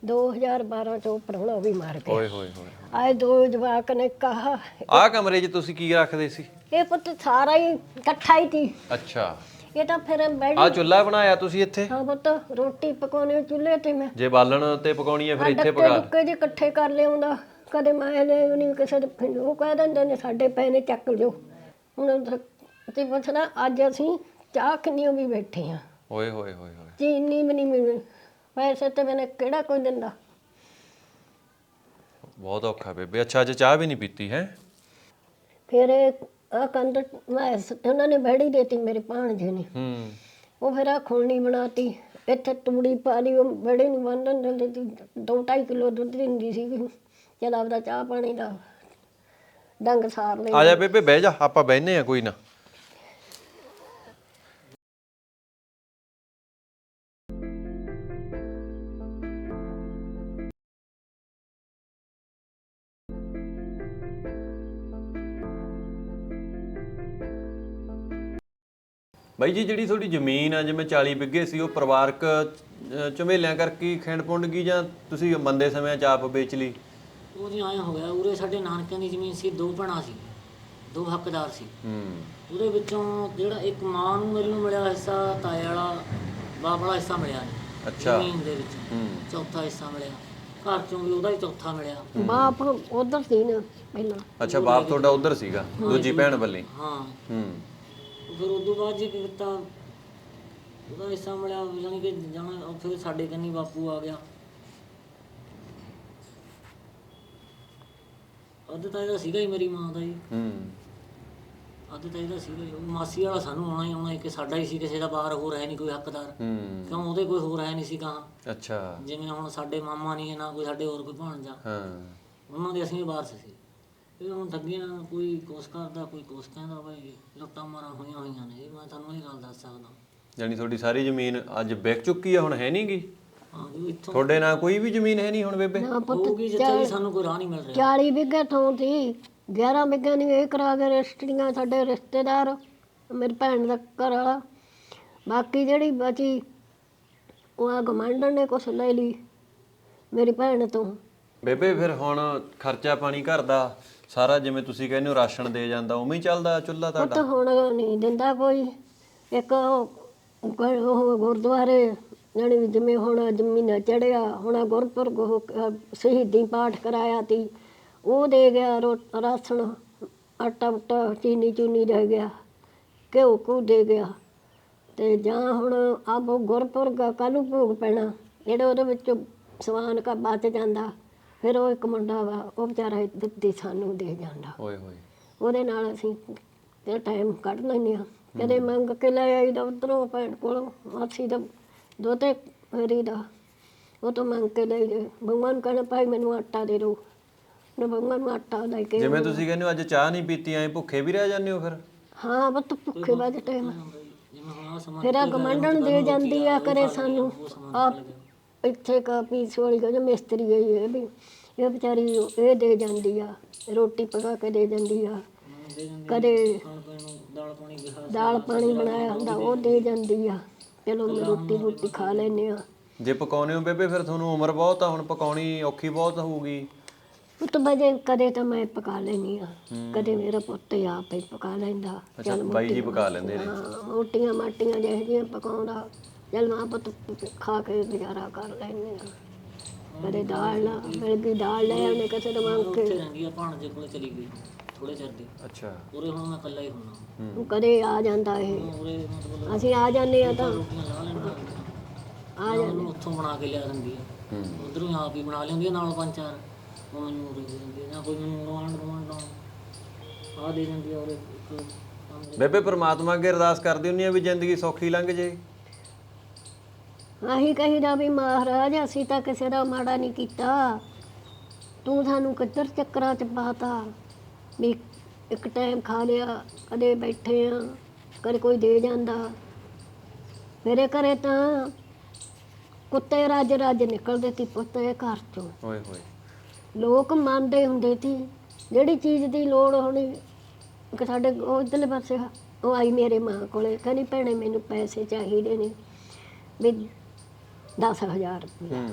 2012 ਚ ਉਹ ਪ੍ਰਾਹੁਣਾ ਵੀ ਮਰ ਗਿਆ। ਓਏ ਹੋਏ ਹੋਏ। ਆਏ ਦੋ ਜਵਾਕ ਨੇ ਕਹਾ। ਆਹ ਕਮਰੇ 'ਚ ਤੁਸੀਂ ਕੀ ਰੱਖਦੇ ਸੀ? ਇਹ ਪੁੱਤ ਸਾਰਾ ਹੀ ਇਕੱਠਾ ਹੀ ਸੀ। ਅੱਛਾ। ਇਹ ਤਾਂ ਫਿਰ ਬੈਠ ਆਹ ਚੁੱਲ੍ਹਾ ਬਣਾਇਆ ਤੁਸੀਂ ਇੱਥੇ? ਹਾਂ ਪੁੱਤ ਰੋਟੀ ਪਕਾਉਣੇ ਚੁੱਲ੍ਹੇ ਤੇ ਮੈਂ। ਜੇ ਬਾਲਣ ਤੇ ਪਕਾਉਣੀ ਹੈ ਫਿਰ ਇੱਥੇ ਡੱਕੇ ਪਕਾ। ਡੁੱਕੇ ਜੇ ਇਕੱਠੇ ਕਰ ਲਿਆਉਂਦਾ। ਕਦੇ ਮੈਂ ਲੈ ਨਹੀਂ ਕਿਸੇ ਦੇ ਪਿੰਡ ਉਹ ਕਹਿ ਦਿੰਦੇ ਨੇ ਸਾਡੇ ਪੈ ਨੇ ਚੱਕ ਲਿਓ। ਹੁਣ ਤੇ ਪੁੱਛਣਾ ਅੱਜ ਅਸੀਂ ਚਾਹ ਕਿੰਨੀ ਵੀ ਬੈਠੇ ਆ ਓਏ ਹੋਏ ਹੋਏ ਹੋਏ। ਚੀਨੀ ਵੀ ਨਹੀਂ ਮਿਲਣੀ। ਪੈਸੇ ਤੇ ਮੈਨੇ ਕਿਹੜਾ ਕੋਈ ਦਿੰਦਾ? ਬਹੁਤ ਔਖਾ ਬੇਬੇ। ਅੱਛਾ ਅੱਜ ਚਾਹ ਵੀ ਨਹੀਂ ਪੀਤੀ ਹੈ? ਫਿਰ ਆ ਕੰਧ ਮੈਂ ਸ- ਉਹਨਾਂ ਨੇ ਬੈੜੀ ਦੇਤੀ ਮੇਰੇ ਭਾਣਜੇ ਨੇ। ਹੂੰ। ਉਹ ਫਿਰ ਆ ਖੋਣੀ ਬਣਾਤੀ। ਇੱਥੇ ਤੂੜੀ ਪਾ ਲਈ ਉਹ ਬੜੇ ਨੂੰ ਬੰਨਣ ਦਿੰਦੇ ਸੀ। 2.5 ਕਿਲੋ ਦੁੱਧ ਦਿੰਦੀ ਸੀ ਚਲ ਆਪਦਾ ਚਾਹ ਪਾਣੀ ਦਾ ਡੰਗ ਸਾਰ ਲਈ ਆ ਜਾ ਬੇਬੇ ਬਹਿ ਜਾ ਆਪਾਂ ਬਹਿਨੇ ਆ ਕੋਈ ਨਾ। ਬਾਈ ਜੀ ਜਿਹੜੀ ਤੁਹਾਡੀ ਜ਼ਮੀਨ ਆ ਜਿਵੇਂ 40 ਬਿੱਗੇ ਸੀ ਉਹ ਪਰਿਵਾਰਕ ਝਮੇਲਿਆਂ ਕਰਕੇ ਖਿੰਡ ਪੁੰਡ ਗਈ ਜਾਂ ਤੁਸੀਂ ਮੰਦੇ ਸਮਿਆਂ ਚ ਆਪ ਵੇਚ ਲਈ? ਉਹ ਜੀ ਆਇਆ ਹੋ ਗਿਆ ਉਰੇ ਸਾਡੇ ਨਾਨਕਿਆਂ ਦੀ ਜ਼ਮੀਨ ਸੀ ਦੋ ਭੈਣਾਂ ਸੀ ਦੋ ਹੱਕਦਾਰ ਸੀ। ਹੂੰ। ਉਹਦੇ ਵਿੱਚੋਂ ਜਿਹੜਾ ਇੱਕ ਮਾਂ ਨੂੰ ਮੇਰੀ ਨੂੰ ਮਿਲਿਆ ਹਿੱਸਾ ਤਾਏ ਵਾਲਾ ਬਾਪ ਵਾਲਾ ਹਿੱਸਾ ਮਿਲਿਆ ਨਹੀਂ ਅੱਛਾ। ਜ਼ਮੀਨ ਦੇ ਵਿੱਚ ਹੂੰ। ਚੌਥਾ ਹਿੱਸਾ ਮਿਲਿਆ। ਘਰ ਚੋਂ ਵੀ ਉਹਦਾ ਹੀ ਚੌਥਾ ਮਿਲਿਆ। ਬਾਪ ਉਧਰ ਸੀ ਨਾ ਪਹਿਲਾਂ। ਅੱਛਾ ਬਾਪ ਤੁਹਾਡਾ ਉਧਰ ਸੀਗਾ ਦੂਜੀ ਭੈਣ ਵੱਲੇ। ਹਾਂ। ਹੂੰ। ਫਿਰ ਉਦੋਂ ਬਾਅਦ ਜੀ ਕੀਤਾ ਉਹਦਾ ਹਿੱਸਾ ਮਿਲਿਆ ਯਾਨੀ ਕਿ ਜਾਣਾ ਉਹ ਫਿਰ ਸਾਡੇ ਕੰਨੀ ਬਾਪੂ ਆ ਗਿਆ। ਅੱਧ ਤਾਂ ਇਹਦਾ ਸੀਗਾ ਹੀ ਮੇਰੀ ਮਾਂ ਦਾ ਜੀ। ਹੂੰ। ਅੱਧ ਤਾਂ ਇਹਦਾ ਸੀਗਾ ਹੀ। ਉਹ ਮਾਸੀ ਵਾਲਾ ਸਾਨੂੰ ਆਉਣਾ ਹੀ ਆਉਣਾ ਕਿ ਸਾਡਾ ਹੀ ਸੀ ਕਿਸੇ ਦਾ ਬਾਹਰ ਹੋਰ ਹੈ ਨਹੀਂ ਕੋਈ ਹੱਕਦਾਰ। ਹੂੰ। ਕਿਉਂ ਉਹਦੇ ਕੋਈ ਹੋਰ ਹੈ ਨਹੀਂ ਸੀ ਕਹਾਂ ਅੱਛਾ। ਜਿਵੇਂ ਹੁਣ ਸਾਡੇ ਮਾਮਾ ਨਹੀਂ ਹੈ ਨਾ ਕੋਈ ਸਾਡੇ ਹੋਰ ਕੋਈ ਭਾਣਜਾ। ਹਾਂ। ਉਹਨਾਂ ਦੇ ਅਸੀਂ ਵਾਰਸ ਸੀ। ਇਹ ਹੁਣ ਠੱਗੀਆਂ ਕੋਈ ਕੋਸ ਕਰਦਾ ਕੋਈ ਕੋਸ ਕਹਿੰਦਾ ਬਈ ਲੁੱਟਾਂ ਮਾਰਾਂ ਹੋਈਆਂ ਹੋਈਆਂ ਨੇ ਇਹ ਮੈਂ ਤੁਹਾਨੂੰ ਇਹ ਗੱਲ ਦੱਸ ਸਕਦਾ। ਯਾਨੀ ਤੁਹਾਡੀ ਸਾਰੀ ਜ਼ਮੀਨ ਅੱਜ ਵਿਕ ਚੁੱਕੀ ਆ ਹੁਣ ਹੈ ਨਹੀਂਗੀ ਹਾਂ ਜੀ ਇੱਥੋਂ ਤੁਹਾਡੇ ਨਾਲ ਕੋਈ ਵੀ ਜ਼ਮੀਨ ਹੈ ਨਹੀਂ ਹੁਣ ਬੇਬੇ? ਨਾ ਪੁੱਤ ਹੋਊਗੀ ਜਿੱਥੇ ਵੀ ਸਾਨੂੰ ਕੋਈ ਰਾਹ ਨਹੀਂ ਮਿਲ ਰਿਹਾ। 40 ਵਿਗੇ ਥਾਂ ਸੀ 11 ਵਿਗੇ ਨਹੀਂ ਇਹ ਕਰਾ ਕੇ ਰਜਿਸਟਰੀਆਂ ਸਾਡੇ ਰਿਸ਼ਤੇਦਾਰ ਮੇਰੀ ਭੈਣ ਦਾ ਘਰ ਵਾਲਾ। ਬਾਕੀ ਜਿਹੜੀ ਬਚੀ ਉਹ ਆ ਗਮੰਡਣ ਨੇ ਕੁਛ ਲੈ ਲਈ ਮੇਰੀ ਭੈਣ ਤੋਂ। ਬੇਬੇ ਫਿਰ ਹੁਣ ਖਰਚਾ ਪਾਣੀ ਘਰ ਦਾ ਸਾਰਾ ਜਿਵੇਂ ਤੁਸੀਂ ਕਹਿੰਦੇ ਹੋ ਰਾਸ਼ਨ ਦੇ ਜਾਂਦਾ ਉਵੇਂ ਹੀ ਚੱਲਦਾ ਚੁੱਲ੍ਹਾ ਪੁੱਤ ਤੁਹਾਡਾ? ਹੁਣ ਨਹੀਂ ਦਿੰਦਾ ਕੋਈ ਇੱਕ ਉਹ ਗੁਰ- ਉਹ ਗੁਰਦੁਆਰੇ ਜਾਣੀ ਵੀ ਜਿਵੇਂ ਹੁਣ ਜ਼ਮੀਨ ਚੜਿਆ ਹੁਣ ਗੁਰਪੁਰਬ ਉਹ ਕ- ਸ਼ਹੀਦੀ ਪਾਠ ਕਰਾਇਆ ਤੀ ਉਹ ਦੇ ਗਿਆ ਰੋ- ਰਾਸ਼ਨ ਆਟਾ ਉਟਾ ਚੀਨੀ ਚੂਨੀ ਰਹਿ ਗਿਆ ਘਿਓ ਕੂ ਦੇ ਗਿਆ ਤੇ ਜਾਂ ਹੁਣ ਆਪ ਗੁਰਪੁਰਬ ਕੱਲ੍ਹ ਨੂੰ ਭੋਗ ਪੈਣਾ ਜਿਹੜੇ ਉਹਦੇ ਵਿੱਚ ਸਮਾਨ ਕਾ ਬਚ ਜਾਂਦਾ। ਫਿਰ ਉਹ ਇੱਕ ਮੁੰਡਾ ਵਾ ਉਹ ਵਿਚਾਰਾ ਦਿੱਤੀ ਸਾਨੂੰ ਦੇ ਜਾਂਦਾ ਓਏ ਹੋਏ। ਉਹਦੇ ਨਾਲ ਅਸੀਂ ਤੇ ਟਾਈਮ ਕੱਢ ਲੈਂਦੇ ਹਾਂ। ਕਦੇ ਮੰਗ ਕੇ ਲੈ ਆਈਦਾ ਉਧਰੋਂ ਭੈਣ ਕੋਲੋਂ ਮਾਸੀ ਦਾ ਦੋਤੇ ਮੇਰੀ ਦਾ। ਉਹ ਤੋਂ ਮੰਗ ਕੇ ਲੈ ਗਏ। ਭਗਵਾਨ ਕਹਿੰਦਾ ਭਾਈ ਮੈਨੂੰ ਆਟਾ ਦੇ ਦਿਓ ਨੇ ਭਗਵਾਨ ਨੂੰ ਆਟਾ ਲੈ ਕੇ ਜਿਵੇਂ ਤੁਸੀਂ ਕਹਿੰਦੇ ਹੋ ਅੱਜ ਚਾਹ ਨਹੀਂ ਪੀਤੀ ਐ ਭੁੱਖੇ ਵੀ ਰਹਿ ਜਾਂਦੇ ਹੋ ਫਿਰ? ਹਾਂ ਬਤ ਭੁੱਖੇ ਬਾਜ ਟਾਈਮ ਆ ਫਿਰ ਆ ਗਮੰਡਣ ਦੇ ਜਾਂਦੀ ਆ ਕਰੇ ਸਾਨੂੰ। ਆ ਇੱਥੇ ਕਾ ਪੀਸ ਵਾਲੀ ਜੋ ਮਿਸਤਰੀ ਗਈ ਹੈ ਵੀ। ਇਹ ਵਿਚਾਰੀ ਇਹ ਦੇ ਜਾਂਦੀ ਆ ਰੋਟੀ ਪਕਾ ਕੇ ਦੇ ਜਾਂਦੀ ਆ। ਕਦੇ ਦਾਲ ਪਾਣੀ ਬਿਹਾਰ ਦਾਲ ਪਾਣੀ ਬਣਾਇਆ ਹੁੰਦਾ ਉਹ ਦੇ ਜਾਂਦੀ ਆ। ਚਲੋ ਰੋਟੀ ਰੋਟੀ ਖਾ ਲੈਨੇ ਆ। ਜੇ ਪਕਾਉਨੇ ਹੋ ਬੇਬੇ ਫਿਰ ਤੁਹਾਨੂੰ ਉਮਰ ਬਹੁਤ ਆ ਹੁਣ ਪਕਾਉਣੀ ਔਖੀ ਬਹੁਤ ਹੋਊਗੀ। ਪੁੱਤ ਵਜੇ ਕਦੇ ਤਾਂ ਮੈਂ ਪਕਾ ਲੈਨੀ ਆ। ਕਦੇ ਮੇਰਾ ਪੁੱਤ ਹੀ ਆਪ ਹੀ ਪਕਾ ਲੈਂਦਾ। ਅੱਛਾ ਬਾਈ ਜੀ ਪਕਾ ਲੈਂਦੇ ਨੇ। ਹਾਂ ਮੋਟੀਆਂ ਮਾਟੀਆਂ ਜਿਹੋ ਜਿਹੀਆਂ ਪਕਾਉਂਦਾ। ਚਲ ਮਾਂ ਪੁੱਤ ਖਾ ਕੇ ਗੁਜ਼ਾਰਾ ਕਰ ਲੈਨੇ ਆ ਕਦੇ ਦਾਲ ਨਾ ਮਿਲ ਗਈ ਦਾਲ ਲੈ ਆਉਣੇ ਕਿਸੇ ਤੋਂ ਮੰਗ ਕੇ ਉੱਥੇ ਰਹਿੰਦੀ ਆ ਭਾਣਜੇ ਕੋਲੇ ਚਲੀ ਗਈ ਥੋੜੇ ਚਿਰ ਦੀ। ਅੱਛਾ। ਉਰੇ ਹੁਣ ਮੈਂ ਇਕੱਲਾ ਹੀ ਹੁੰਨਾ। ਹੂੰ। ਕਦੇ ਆ ਜਾਂਦਾ ਇਹ। ਉਰੇ ਮਤਲਬ ਅਸੀਂ ਆ ਜਾਂਦੇ ਆ ਤਾਂ। ਰੋਟੀਆਂ ਲਾ ਲੈਂਦਾ ਆ ਉਹਨੂੰ ਉੱਥੋਂ ਬਣਾ ਕੇ ਲਿਆ ਦਿੰਦੀ ਆ। ਉਧਰੋਂ ਹੀ ਆਪ ਹੀ ਬਣਾ ਲੈਂਦੀ ਆ ਨਾਲ ਪੰਜ ਚਾਰ। ਉਹ ਮੈਨੂੰ ਉਰੇ ਦੇ ਦਿੰਦੀ ਆ ਜਾਂ ਕੋਈ ਮੈਨੂੰ ਰਵਾਂਡ ਰਵਾਂਡ ਆ ਦੇ ਦਿੰਦੀ ਆ ਉਰੇ ਇੱਕ ਕੰਮ। ਦੇ- ਬੇਬੇ ਪ੍ਰਮਾਤਮਾ ਅੱਗੇ ਅਰਦਾਸ ਕਰਦੀ ਹੁੰਨੀ ਆ ਵੀ ਜ਼ਿੰਦਗੀ ਸੌਖੀ ਲੰਘ ਜੇ। ਆਹੀ ਕਹੀਦਾ ਵੀ ਮਹਾਰਾਜ ਅਸੀਂ ਤਾਂ ਕਿਸੇ ਦਾ ਮਾੜਾ ਨਹੀਂ ਕੀਤਾ। ਤੂੰ ਸਾਨੂੰ ਕਿੱਧਰ ਚੱਕਰਾਂ 'ਚ ਪਾਤਾ? ਵੀ ਇੱਕ ਟਾਈਮ ਖਾ ਲਿਆ ਕਦੇ ਬੈਠੇ ਆ ਕਦੇ ਕੋਈ ਦੇ ਜਾਂਦਾ। ਮੇਰੇ ਘਰੇ ਤਾਂ ਕੁੱਤੇ ਰੱਜ ਰੱਜ ਨਿਕਲਦੇ ਸੀ ਪੁੱਤੇ ਘਰ ਚੋਂ। ਓਏ ਹੋਏ। ਲੋਕ ਮੰਨਦੇ ਹੁੰਦੇ ਸੀ ਜਿਹੜੀ ਚੀਜ਼ ਦੀ ਲੋੜ ਹੋਣੀ ਕਿ ਸਾਡੇ ਉਹ ਇੱਧਰਲੇ ਪਾਸੇ ਉਹ ਆਈ ਮੇਰੇ ਮਾਂ ਕੋਲੇ ਕਹਿੰਦੀ ਭੈਣੇ ਮੈਨੂੰ ਪੈਸੇ ਚਾਹੀਦੇ ਨੇ। ਵੀ 10000 ਰੁਪਏ ਹੂੰ।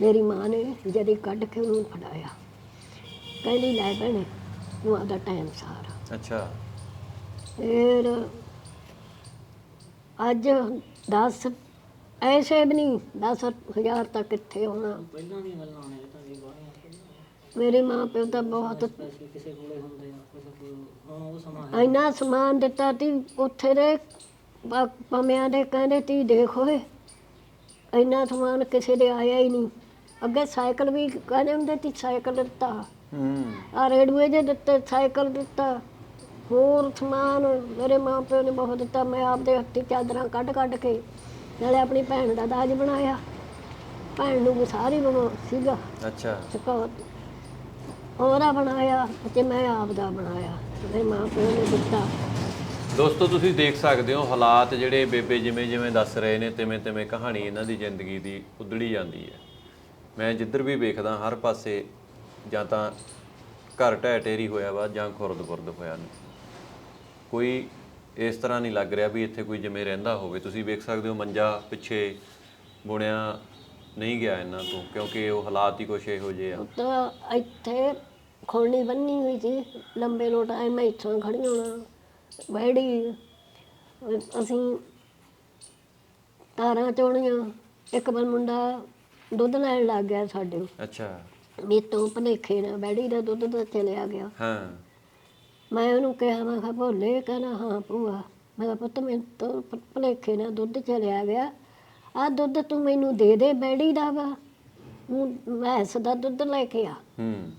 ਮੇਰੀ ਮਾਂ ਨੇ ਜਦੀ ਕੱਢ ਕੇ ਉਹਨੂੰ ਫੜਾਇਆ ਕਹਿੰਦੀ ਲੈ ਭੈਣੇ ਤੂੰ ਆਦਾ ਟਾਈਮ ਸਾਰਾ। ਅੱਛਾ। ਫਿਰ ਅੱਜ 10 ਐਸੇ ਵੀ ਨਹੀਂ 10000 ਤੱਕ ਕਿੱਥੇ ਹੋਣਾ ਪਹਿਲਾਂ ਗੱਲਾਂ ਨੇ ਇਹ ਤਾਂ ਮੇਰੇ ਮਾਂ ਪਿਓ ਤਾਂ ਬਹੁਤ ਪੈਸੇ ਕਿਸੇ ਕੋਲੇ ਹੁੰਦੇ ਆ ਕਿਸੇ ਕੋਲ ਹੁਣ ਉਹ ਸਮਾਂ ਹੈ। ਇੰਨਾ ਸਮਾਨ ਦਿੱਤਾ ਤੀ ਉੱਥੇ ਦੇ ਪ- ਪਮਿਆਂ ਦੇ ਕਹਿੰਦੇ ਤੀ ਦੇਖ ਇੰਨਾ ਸਮਾਨ ਕਿਸੇ ਦੇ ਆਇਆ ਹੀ ਨਹੀਂ। ਅੱਗੇ ਸਾਈਕਲ ਵੀ ਕਹਿੰਦੇ ਹੁੰਦੇ ਤੀ ਸਾਈਕਲ ਦਿੱਤਾ। ਹੂੰ। ਆ ਰੇਡੂਏ ਜੇ ਦਿੱਤੇ ਸਾਈਕਲ ਦਿੱਤਾ। ਹੋਰ ਸਮਾਨ ਮੇਰੇ ਮਾਂ ਪਿਓ ਨੇ ਬਹੁਤ ਦਿੱਤਾ। ਮੈਂ ਆਪਦੇ ਹੱਥੀ ਚਾਦਰਾਂ ਕੱਢ ਕੱਢ ਕੇ ਨਾਲੇ ਆਪਣੀ ਭੈਣ ਦਾ ਦਾਜ ਬਣਾਇਆ। ਭੈਣ ਨੂੰ ਸਾਰੀ ਬਣਾ ਸੀਗਾ। ਅੱਛਾ। ਸਕੋਤ ਉਹਦਾ ਬਣਾਇਆ ਤੇ ਮੈਂ ਆਪ ਦਾ ਬਣਾਇਆ ਮੇਰੇ ਮਾਂ ਪਿਓ ਨੇ ਦਿੱਤਾ। ਦੋਸਤੋ, ਤੁਸੀਂ ਦੇਖ ਸਕਦੇ ਹੋ ਹਾਲਾਤ ਜਿਹੜੇ ਬੇਬੇ ਜਿਵੇਂ ਜਿਵੇਂ ਦੱਸ ਰਹੇ ਨੇ, ਤਿਵੇਂ ਤਿਵੇਂ ਕਹਾਣੀ ਇਹਨਾਂ ਦੀ ਜ਼ਿੰਦਗੀ ਦੀ ਉਧੜੀ ਜਾਂਦੀ ਹੈ। ਮੈਂ ਜਿੱਧਰ ਵੀ ਵੇਖਦਾ, ਹਰ ਪਾਸੇ ਜਾਂ ਤਾਂ ਘਰ ਢਹਿ ਢੇਰੀ ਹੋਇਆ ਵਾ ਜਾਂ ਖੁਰਦ-ਬੁਰਦ ਹੋਇਆ। ਨੇ ਕੋਈ ਇਸ ਤਰ੍ਹਾਂ ਨਹੀਂ ਲੱਗ ਰਿਹਾ ਵੀ ਇੱਥੇ ਕੋਈ ਜਿਵੇਂ ਰਹਿੰਦਾ ਹੋਵੇ। ਤੁਸੀਂ ਵੇਖ ਸਕਦੇ ਹੋ ਮੰਜਾ ਪਿੱਛੇ ਬੁਣਿਆ ਨਹੀਂ ਗਿਆ ਇਹਨਾਂ ਤੋਂ, ਕਿਉਂਕਿ ਉਹ ਹਾਲਾਤ ਹੀ ਕੁਛ ਇਹੋ ਜਿਹੇ ਆ। ਤਾਂ ਇੱਥੇ ਖੋਲਣੀ ਬੰਨੀ ਹੋਈ ਸੀ, ਲੰਬੇ ਲੋਟ ਐ ਮੈਂ ਇੱਥੋਂ ਖੜੀ ਹੋਣਾ। ਬੈੜੀ ਅਸੀਂ ਤਾਰਾਂ ਚੋਣੀਆਂ। ਇੱਕ ਵਾਰ ਮੁੰਡਾ ਦੁੱਧ ਲੈਣ ਲੱਗ ਗਿਆ ਸਾਡੇ ਅੱਛਾ। ਮੇਰੇ ਤੋਂ ਭਨੇਖੇ ਨਾ ਬੈੜੀ ਦਾ ਦੁੱਧ ਤਾਂ ਚਲਿਆ ਗਿਆ। ਹਾਂ। ਮੈਂ ਉਹਨੂੰ ਕਿਹਾ ਮੈਂ ਕਿਹਾ ਭੋਲੇ ਕਹਿੰਦਾ ਹਾਂ ਭੂਆ। ਮੈਂ ਕਿਹਾ ਪੁੱਤ ਮੈਨੂੰ ਤੋਂ ਭੁਲੇਖੇ ਨਾਲ ਦੁੱਧ ਚਲਿਆ ਗਿਆ। ਆ ਦੁੱਧ ਤੂੰ ਮੈਨੂੰ ਦੇ ਦੇ ਬੈੜੀ ਦਾ ਵਾ। ਹੁਣ ਮੈਸ ਦਾ ਦੁੱਧ ਲੈ ਕੇ ਆ। ਹੂੰ।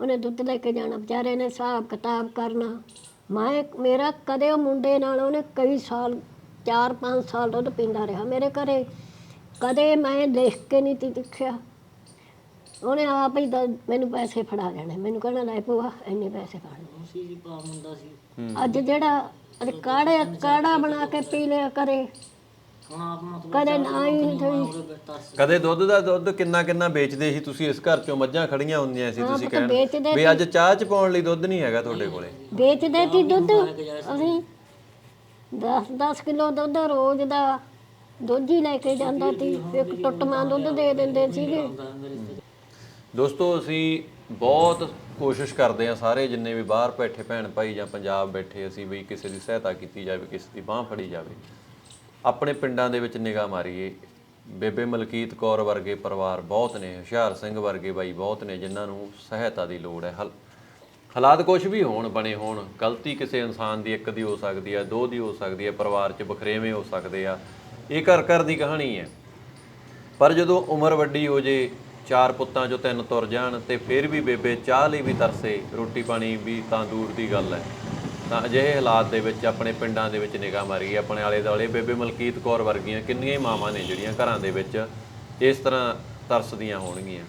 ਉਹਨੇ ਦੁੱਧ ਲੈ ਕੇ ਜਾਣਾ। ਵਿਚਾਰੇ ਨੇ ਹਿਸਾਬ ਕਿਤਾਬ ਕਰਨਾ। ਮੈਂ ਮੇਰਾ ਕਦੇ ਉਹ ਮੁੰਡੇ ਨਾਲ ਉਹਨੇ ਕਈ ਸਾਲ 4-5 ਸਾਲ ਦੁੱਧ ਪੀਂਦਾ ਰਿਹਾ। ਮੇਰੇ ਘਰੇ ਕਦੇ ਮੈਂ ਲਿਖ ਕੇ ਨਹੀਂ ਤੀ ਦੇਖਿਆ। ਉਹਨੇ ਆਪ ਹੀ ਮੈਨੂੰ ਪੈਸੇ ਫੜਾ ਜਾਣੇ ਮੈਨੂੰ ਕਹਿਣਾ ਲੈ ਭੂਆ ਇੰਨੇ ਪੈਸੇ ਫੜ ਲੈ ਉਸੇ ਜੀ ਪਾ ਮੁੰਡਾ ਸੀ। ਅੱਜ ਜਿਹੜਾ ਅੱਜ ਕਾੜੇ ਕਾੜਾ ਬਣਾ ਕੇ ਪੀ ਲਿਆ ਕਰੇ। ਹੁਣ ਆਪ ਮਤਲਬ ਕਦੇ ਨਾ ਹੀ ਥੋੜੀ ਉਹਦੇ ਵਿੱਚ ਤਰਸ ਕਦੇ ਦੁੱਧ ਦਾ ਦੁੱਧ ਕਿੰਨਾ ਕਿੰਨਾ ਵੇਚਦੇ ਸੀ ਤੁਸੀਂ ਇਸ ਘਰ ਚੋਂ ਮੱਝਾਂ ਖੜੀਆਂ ਹੁੰਦੀਆਂ ਸੀ ਤੁਸੀਂ ਪੁੱਤ ਕਹਿਣ ਵੇਚਦੇ ਵੀ ਅੱਜ ਚਾਹ ਚ ਪਾਉਣ ਲਈ ਦੁੱਧ ਨਹੀਂ ਹੈਗਾ ਤੁਹਾਡੇ ਕੋਲੇ। ਵੇਚਦੇ ਸੀ ਦੁੱਧ। ਅਸੀਂ 10-10 ਕਿਲੋ ਦੁੱਧ ਰੋਜ਼ ਦਾ ਦੁੱਧ ਹੀ ਲੈ ਕੇ ਜਾਂਦਾ ਸੀ ਇੱਕ ਟੁੱਟਮਾ ਦੁੱਧ ਦੇ ਦਿੰਦੇ ਸੀਗੇ। ਦੋਸਤੋ ਅਸੀਂ ਬਹੁਤ ਕੋਸ਼ਿਸ਼ ਕਰਦੇ ਆ ਸਾਰੇ ਜਿੰਨੇ ਵੀ ਬਾਹਰ ਬੈਠੇ ਭੈਣ ਭਾਈ ਜਾਂ ਪੰਜਾਬ ਬੈਠੇ ਅਸੀਂ ਵੀ ਕਿਸੇ ਦੀ ਸਹਾਇਤਾ ਕੀਤੀ ਜਾਵੇ ਕਿਸੇ ਦੀ ਬਾਹ ਫੜੀ ਜਾਵੇ। ਆਪਣੇ ਪਿੰਡਾਂ ਦੇ ਵਿੱਚ ਨਿਗਾਹ ਮਾਰੀਏ। ਬੇਬੇ ਮਲਕੀਤ ਕੌਰ ਵਰਗੇ ਪਰਿਵਾਰ ਬਹੁਤ ਨੇ, ਹੁਸ਼ਿਆਰ ਸਿੰਘ ਵਰਗੇ ਬਾਈ ਬਹੁਤ ਨੇ, ਜਿਨ੍ਹਾਂ ਨੂੰ ਸਹਾਇਤਾ ਦੀ ਲੋੜ ਹੈ। ਹਲ, ਹਾਲਾਤ ਕੁਝ ਵੀ ਹੋਣ, ਬਣੇ ਹੋਣ, ਗਲਤੀ ਕਿਸੇ ਇਨਸਾਨ ਦੀ ਇੱਕ ਦੀ ਹੋ ਸਕਦੀ ਹੈ, ਦੋ ਦੀ ਹੋ ਸਕਦੀ ਹੈ, ਪਰਿਵਾਰ 'ਚ ਬਖਰੇਵੇਂ ਹੋ ਸਕਦੇ ਆ। ਇਹ ਘਰ ਘਰ ਦੀ ਕਹਾਣੀ ਹੈ। ਪਰ ਜਦੋਂ ਉਮਰ ਵੱਡੀ ਹੋ ਜੇ, ਚਾਰ ਪੁੱਤਾਂ ਚੋਂ ਤਿੰਨ ਤੁਰ ਜਾਣ ਤੇ ਫਿਰ ਵੀ ਬੇਬੇ ਚਾਹ ਲਈ ਵੀ ਤਰਸੇ, ਰੋਟੀ ਪਾਣੀ ਵੀ ਤਾਂ ਦੂਰ ਦੀ ਗੱਲ ਹੈ। ਤਾਂ ਅਜਿਹੇ ਹਾਲਾਤ ਦੇ ਵਿੱਚ ਆਪਣੇ ਪਿੰਡਾਂ ਦੇ ਵਿੱਚ ਨਿਗਾਹ ਮਾਰੀ ਆਪਣੇ ਆਲੇ ਦੁਆਲੇ ਬੇਬੇ ਮਲਕੀਤ ਕੌਰ ਵਰਗੀਆਂ ਕਿੰਨੀਆਂ ਹੀ ਮਾਵਾਂ ਨੇ ਜਿਹੜੀਆਂ ਘਰਾਂ ਦੇ ਵਿੱਚ ਇਸ ਤਰ੍ਹਾਂ ਤਰਸਦੀਆਂ ਹੋਣਗੀਆਂ।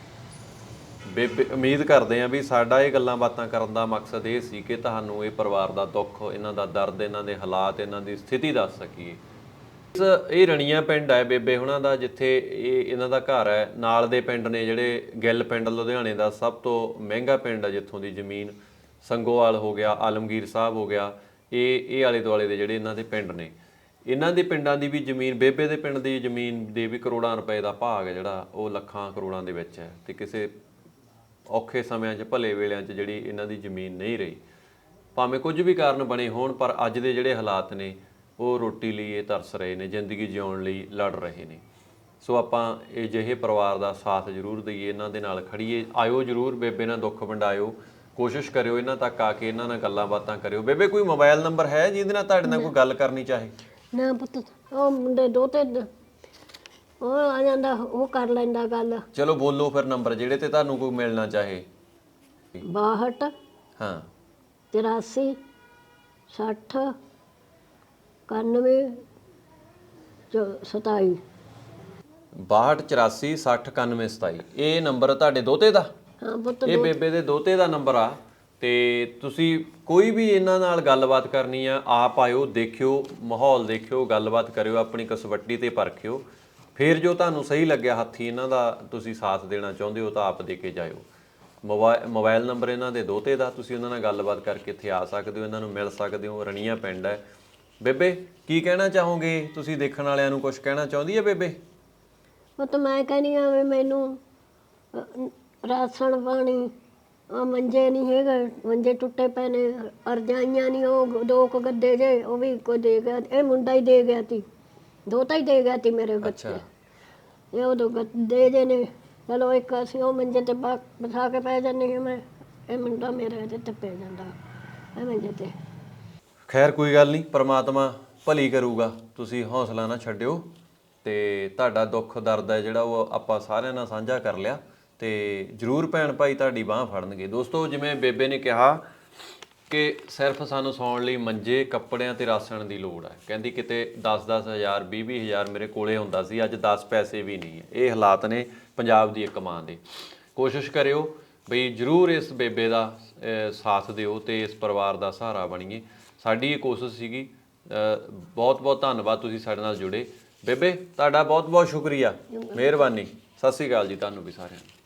ਬੇਬੇ, ਉਮੀਦ ਕਰਦੇ ਆ ਵੀ ਸਾਡਾ ਇਹ ਗੱਲਾਂ ਬਾਤਾਂ ਕਰਨ ਦਾ ਮਕਸਦ ਇਹ ਸੀ ਕਿ ਤੁਹਾਨੂੰ ਇਹ ਪਰਿਵਾਰ ਦਾ ਦੁੱਖ, ਇਹਨਾਂ ਦਾ ਦਰਦ, ਇਹਨਾਂ ਦੇ ਹਾਲਾਤ, ਇਹਨਾਂ ਦੀ ਸਥਿਤੀ ਦੱਸ ਸਕੀਏ। ਇਸ ਇਹ ਰਣੀਆਂ ਪਿੰਡ ਹੈ ਬੇਬੇ ਹੁਣਾਂ ਦਾ ਜਿੱਥੇ ਇਹ ਇਹਨਾਂ ਦਾ ਘਰ ਹੈ, ਨਾਲ ਦੇ ਪਿੰਡ ਨੇ ਜਿਹੜੇ ਗਿੱਲ ਪਿੰਡ ਲੁਧਿਆਣੇ ਦਾ ਸਭ ਤੋਂ ਮਹਿੰਗਾ ਪਿੰਡ ਹੈ ਜਿੱਥੋਂ ਦੀ ਜ਼ਮੀਨ ਸੰਗੋਵਾਲ ਹੋ ਗਿਆ, ਆਲਮਗੀਰ ਸਾਹਿਬ ਹੋ ਗਿਆ, ਇਹ ਇਹ ਆਲੇ ਦੁਆਲੇ ਦੇ ਜਿਹੜੇ ਇਹਨਾਂ ਦੇ ਪਿੰਡ ਨੇ। ਇਹਨਾਂ ਦੇ ਪਿੰਡਾਂ ਦੀ ਵੀ ਜ਼ਮੀਨ, ਬੇਬੇ ਦੇ ਪਿੰਡ ਦੀ ਜ਼ਮੀਨ ਦੇ ਵੀ ਕਰੋੜਾਂ ਰੁਪਏ ਦਾ ਭਾਗ ਹੈ ਜਿਹੜਾ, ਉਹ ਲੱਖਾਂ ਕਰੋੜਾਂ ਦੇ ਵਿੱਚ ਹੈ ਤੇ ਕਿਸੇ ਔਖੇ ਸਮਿਆਂ 'ਚ, ਭਲੇ ਵੇਲਿਆਂ 'ਚ ਜਿਹੜੀ ਇਹਨਾਂ ਦੀ ਜ਼ਮੀਨ ਨਹੀਂ ਰਹੀ। ਭਾਵੇਂ ਕੁਝ ਵੀ ਕਾਰਨ ਬਣੇ ਹੋਣ, ਪਰ ਅੱਜ ਦੇ ਜਿਹੜੇ ਹਾਲਾਤ ਨੇ, ਉਹ ਰੋਟੀ ਲਈ ਇਹ ਤਰਸ ਰਹੇ ਨੇ, ਜ਼ਿੰਦਗੀ ਜਿਉਣ ਲਈ ਲੜ ਰਹੇ ਨੇ। ਸੋ ਆਪਾਂ ਇਹ ਜਿਹੇ ਪਰਿਵਾਰ ਦਾ ਸਾਥ ਜ਼ਰੂਰ ਦਈਏ, ਇਹਨਾਂ ਦੇ ਨਾਲ ਖੜੀਏ ਆਇਓ ਜ਼ਰੂਰ, ਬੇਬੇ ਨਾਲ ਦੁੱਖ ਵੰਡਾਇਓ। ਕੋਸ਼ਿਸ਼ ਕਰਿਓ ਇਹਨਾਂ ਤੱਕ ਆ ਕੇ ਇਹਨਾਂ ਨਾਲ ਗੱਲਾਂ ਬਾਤਾਂ ਕਰਿਓ। ਬੇਬੇ ਕੋਈ ਮੋਬਾਈਲ ਨੰਬਰ ਹੈ ਜਿਹਦੇ ਨਾਲ ਤੁਹਾਡੇ ਨਾਲ ਕੋਈ ਗੱਲ ਕਰਨੀ ਚਾਹੇ? ਨਾ ਪੁੱਤ ਉਹ ਮੁੰਡੇ ਦੋ ਤੇ ਉਹ ਆ ਜਾਂਦਾ ਉਹ ਕਰ ਲੈਂਦਾ ਗੱਲ। ਚਲੋ ਬੋਲੋ ਫਿਰ ਨੰਬਰ ਜਿਹੜੇ ਤੇ ਤੁਹਾਨੂੰ ਕੋਈ ਮਿਲਣਾ ਚਾਹੇ। 62 ਹਾਂ। 83 60 91 27 6284 60 91 27 ਇਹ ਨੰਬਰ ਤੁਹਾਡੇ ਦੋਤੇ ਦਾ? ਹਾਂ ਪੁੱਤ ਇਹ ਬੇਬੇ ਦੇ ਦੋਤੇ ਦਾ ਨੰਬਰ ਆ ਤੇ ਤੁਸੀਂ ਕੋਈ ਵੀ ਇਹਨਾਂ ਨਾਲ ਗੱਲਬਾਤ ਕਰਨੀ ਆ ਆਪ ਆਇਓ ਦੇਖਿਓ ਮਾਹੌਲ ਦੇਖਿਓ ਗੱਲਬਾਤ ਕਰਿਓ ਆਪਣੀ ਕਸਵੱਟੀ ਤੇ ਪਰਖਿਓ। ਫਿਰ ਜੋ ਤੁਹਾਨੂੰ ਸਹੀ ਲੱਗਿਆ ਹੱਥੀ ਇਹਨਾਂ ਦਾ ਤੁਸੀਂ ਸਾਥ ਦੇਣਾ ਚਾਹੁੰਦੇ ਹੋ ਤਾਂ ਆਪ ਦੇ ਕੇ ਜਾਇਓ। ਮੋਬਾਈਲ ਨੰਬਰ ਇਹਨਾਂ ਦੇ ਦੋਤੇ ਦਾ ਤੁਸੀਂ ਉਹਨਾਂ ਨਾਲ ਗੱਲਬਾਤ ਕਰਕੇ ਇੱਥੇ ਆ ਸਕਦੇ ਹੋ ਇਹਨਾਂ ਨੂੰ ਮਿਲ ਸਕਦੇ ਹੋ ਰਣੀਆਂ ਪਿੰਡ ਹੈ। ਬੇਬੇ ਕੀ ਕਹਿਣਾ ਚਾਹੋਗੇ? ਤੁਸੀਂ ਦੇਖਣ ਵਾਲਿਆਂ ਨੂੰ ਕੁਝ ਕਹਿਣਾ ਚਾਹੁੰਦੀ ਹੈ ਬੇਬੇ? ਉਹ ਤਾਂ ਮੈਂ ਕਹਿੰਦੀ ਆ ਵੀ ਮੈਨੂੰ ਰਾਸ਼ਨ ਪਾਣੀ ਆ ਮੰਜੇ ਨਹੀਂ ਹੈਗੇ ਮੰਜੇ ਟੁੱਟੇ ਪਏ ਨੇ ਅਰਜਾਈਆਂ ਨਹੀਂ ਉਹ ਦੋ ਕੁ ਗੱਦੇ ਜੇ ਉਹ ਵੀ ਕੋਈ ਦੇ ਗਿਆ ਇਹ ਮੁੰਡਾ ਹੀ ਦੇ ਗਿਆ ਤੀ ਦੋਤਾ ਹੀ ਦੇ ਗਿਆ ਤੀ ਮੇਰੇ ਬੱਚੇ। ਅੱਛਾ। ਇਹ ਉਹ ਦੋ ਗੱਦੇ ਜੇ ਨੇ ਚਲੋ ਇੱਕ ਅਸੀਂ ਉਹ ਮੰਜੇ ਤੇ ਬਾ- ਬਿਠਾ ਕੇ ਪੈ ਜਾਂਦੇ ਹਾਂ ਮੈਂ ਇਹ ਮੁੰਡਾ ਮੇਰੇ ਇਹਦੇ ਤੇ ਪੈ ਜਾਂਦਾ ਇਹ ਮੰਜੇ ਤੇ। ਖੈਰ ਕੋਈ ਗੱਲ ਨਹੀਂ ਪ੍ਰਮਾਤਮਾ ਭਲੀ ਕਰੂਗਾ ਤੁਸੀਂ ਹੌਸਲਾ ਨਾ ਛੱਡਿਓ ਤੇ ਤੁਹਾਡਾ ਦੁੱਖ ਦਰਦ ਹੈ ਜਿਹੜਾ ਉਹ ਆਪਾਂ ਸਾਰਿਆਂ ਨਾਲ ਸਾਂਝਾ ਕਰ ਲਿਆ। ਤੇ ਜਰੂਰ ਭੈਣ ਭਾਈ ਤੁਹਾਡੀ ਬਾਹ ਫੜਨਗੇ। ਦੋਸਤੋ ਜਿਵੇਂ ਬੇਬੇ ਨੇ ਕਿਹਾ ਕਿ ਸਿਰਫ ਸਾਨੂੰ ਸੌਣ ਲਈ ਮੰਜੇ ਕੱਪੜਿਆਂ ਤੇ ਰਾਸ਼ਨ ਦੀ ਲੋੜ ਹੈ। ਕਹਿੰਦੀ ਕਿਤੇ 10-10 ਹਜ਼ਾਰ 20-20 ਹਜ਼ਾਰ ਮੇਰੇ ਕੋਲੇ ਹੁੰਦਾ ਸੀ ਅੱਜ 10 ਪੈਸੇ ਵੀ ਨਹੀਂ ਹੈ। ਇਹ ਹਾਲਾਤ ਨੇ ਪੰਜਾਬ ਦੀ ਇੱਕ ਮਾਂ ਦੇ। ਕੋਸ਼ਿਸ਼ ਕਰਿਓ ਬਈ ਜਰੂਰ ਇਸ ਬੇਬੇ ਦਾ ਸਾਥ ਦਿਓ ਤੇ ਇਸ ਪਰਿਵਾਰ ਦਾ ਸਹਾਰਾ ਬਣੀਏ। ਸਾਡੀ ਇਹ ਕੋਸ਼ਿਸ਼ ਸੀਗੀ ਬਹੁਤ ਬਹੁਤ ਧੰਨਵਾਦ ਤੁਸੀਂ ਸਾਡੇ ਨਾਲ ਜੁੜੇ। ਬੇਬੇ ਤੁਹਾਡਾ ਬਹੁਤ ਬਹੁਤ ਸ਼ੁਕਰੀਆ। ਮਿਹਰਬਾਨੀ। ਸਤਿ ਸ੍ਰੀ ਅਕਾਲ ਜੀ ਤੁਹਾਨੂੰ ਵੀ ਸਾਰਿਆਂ ਨੂੰ।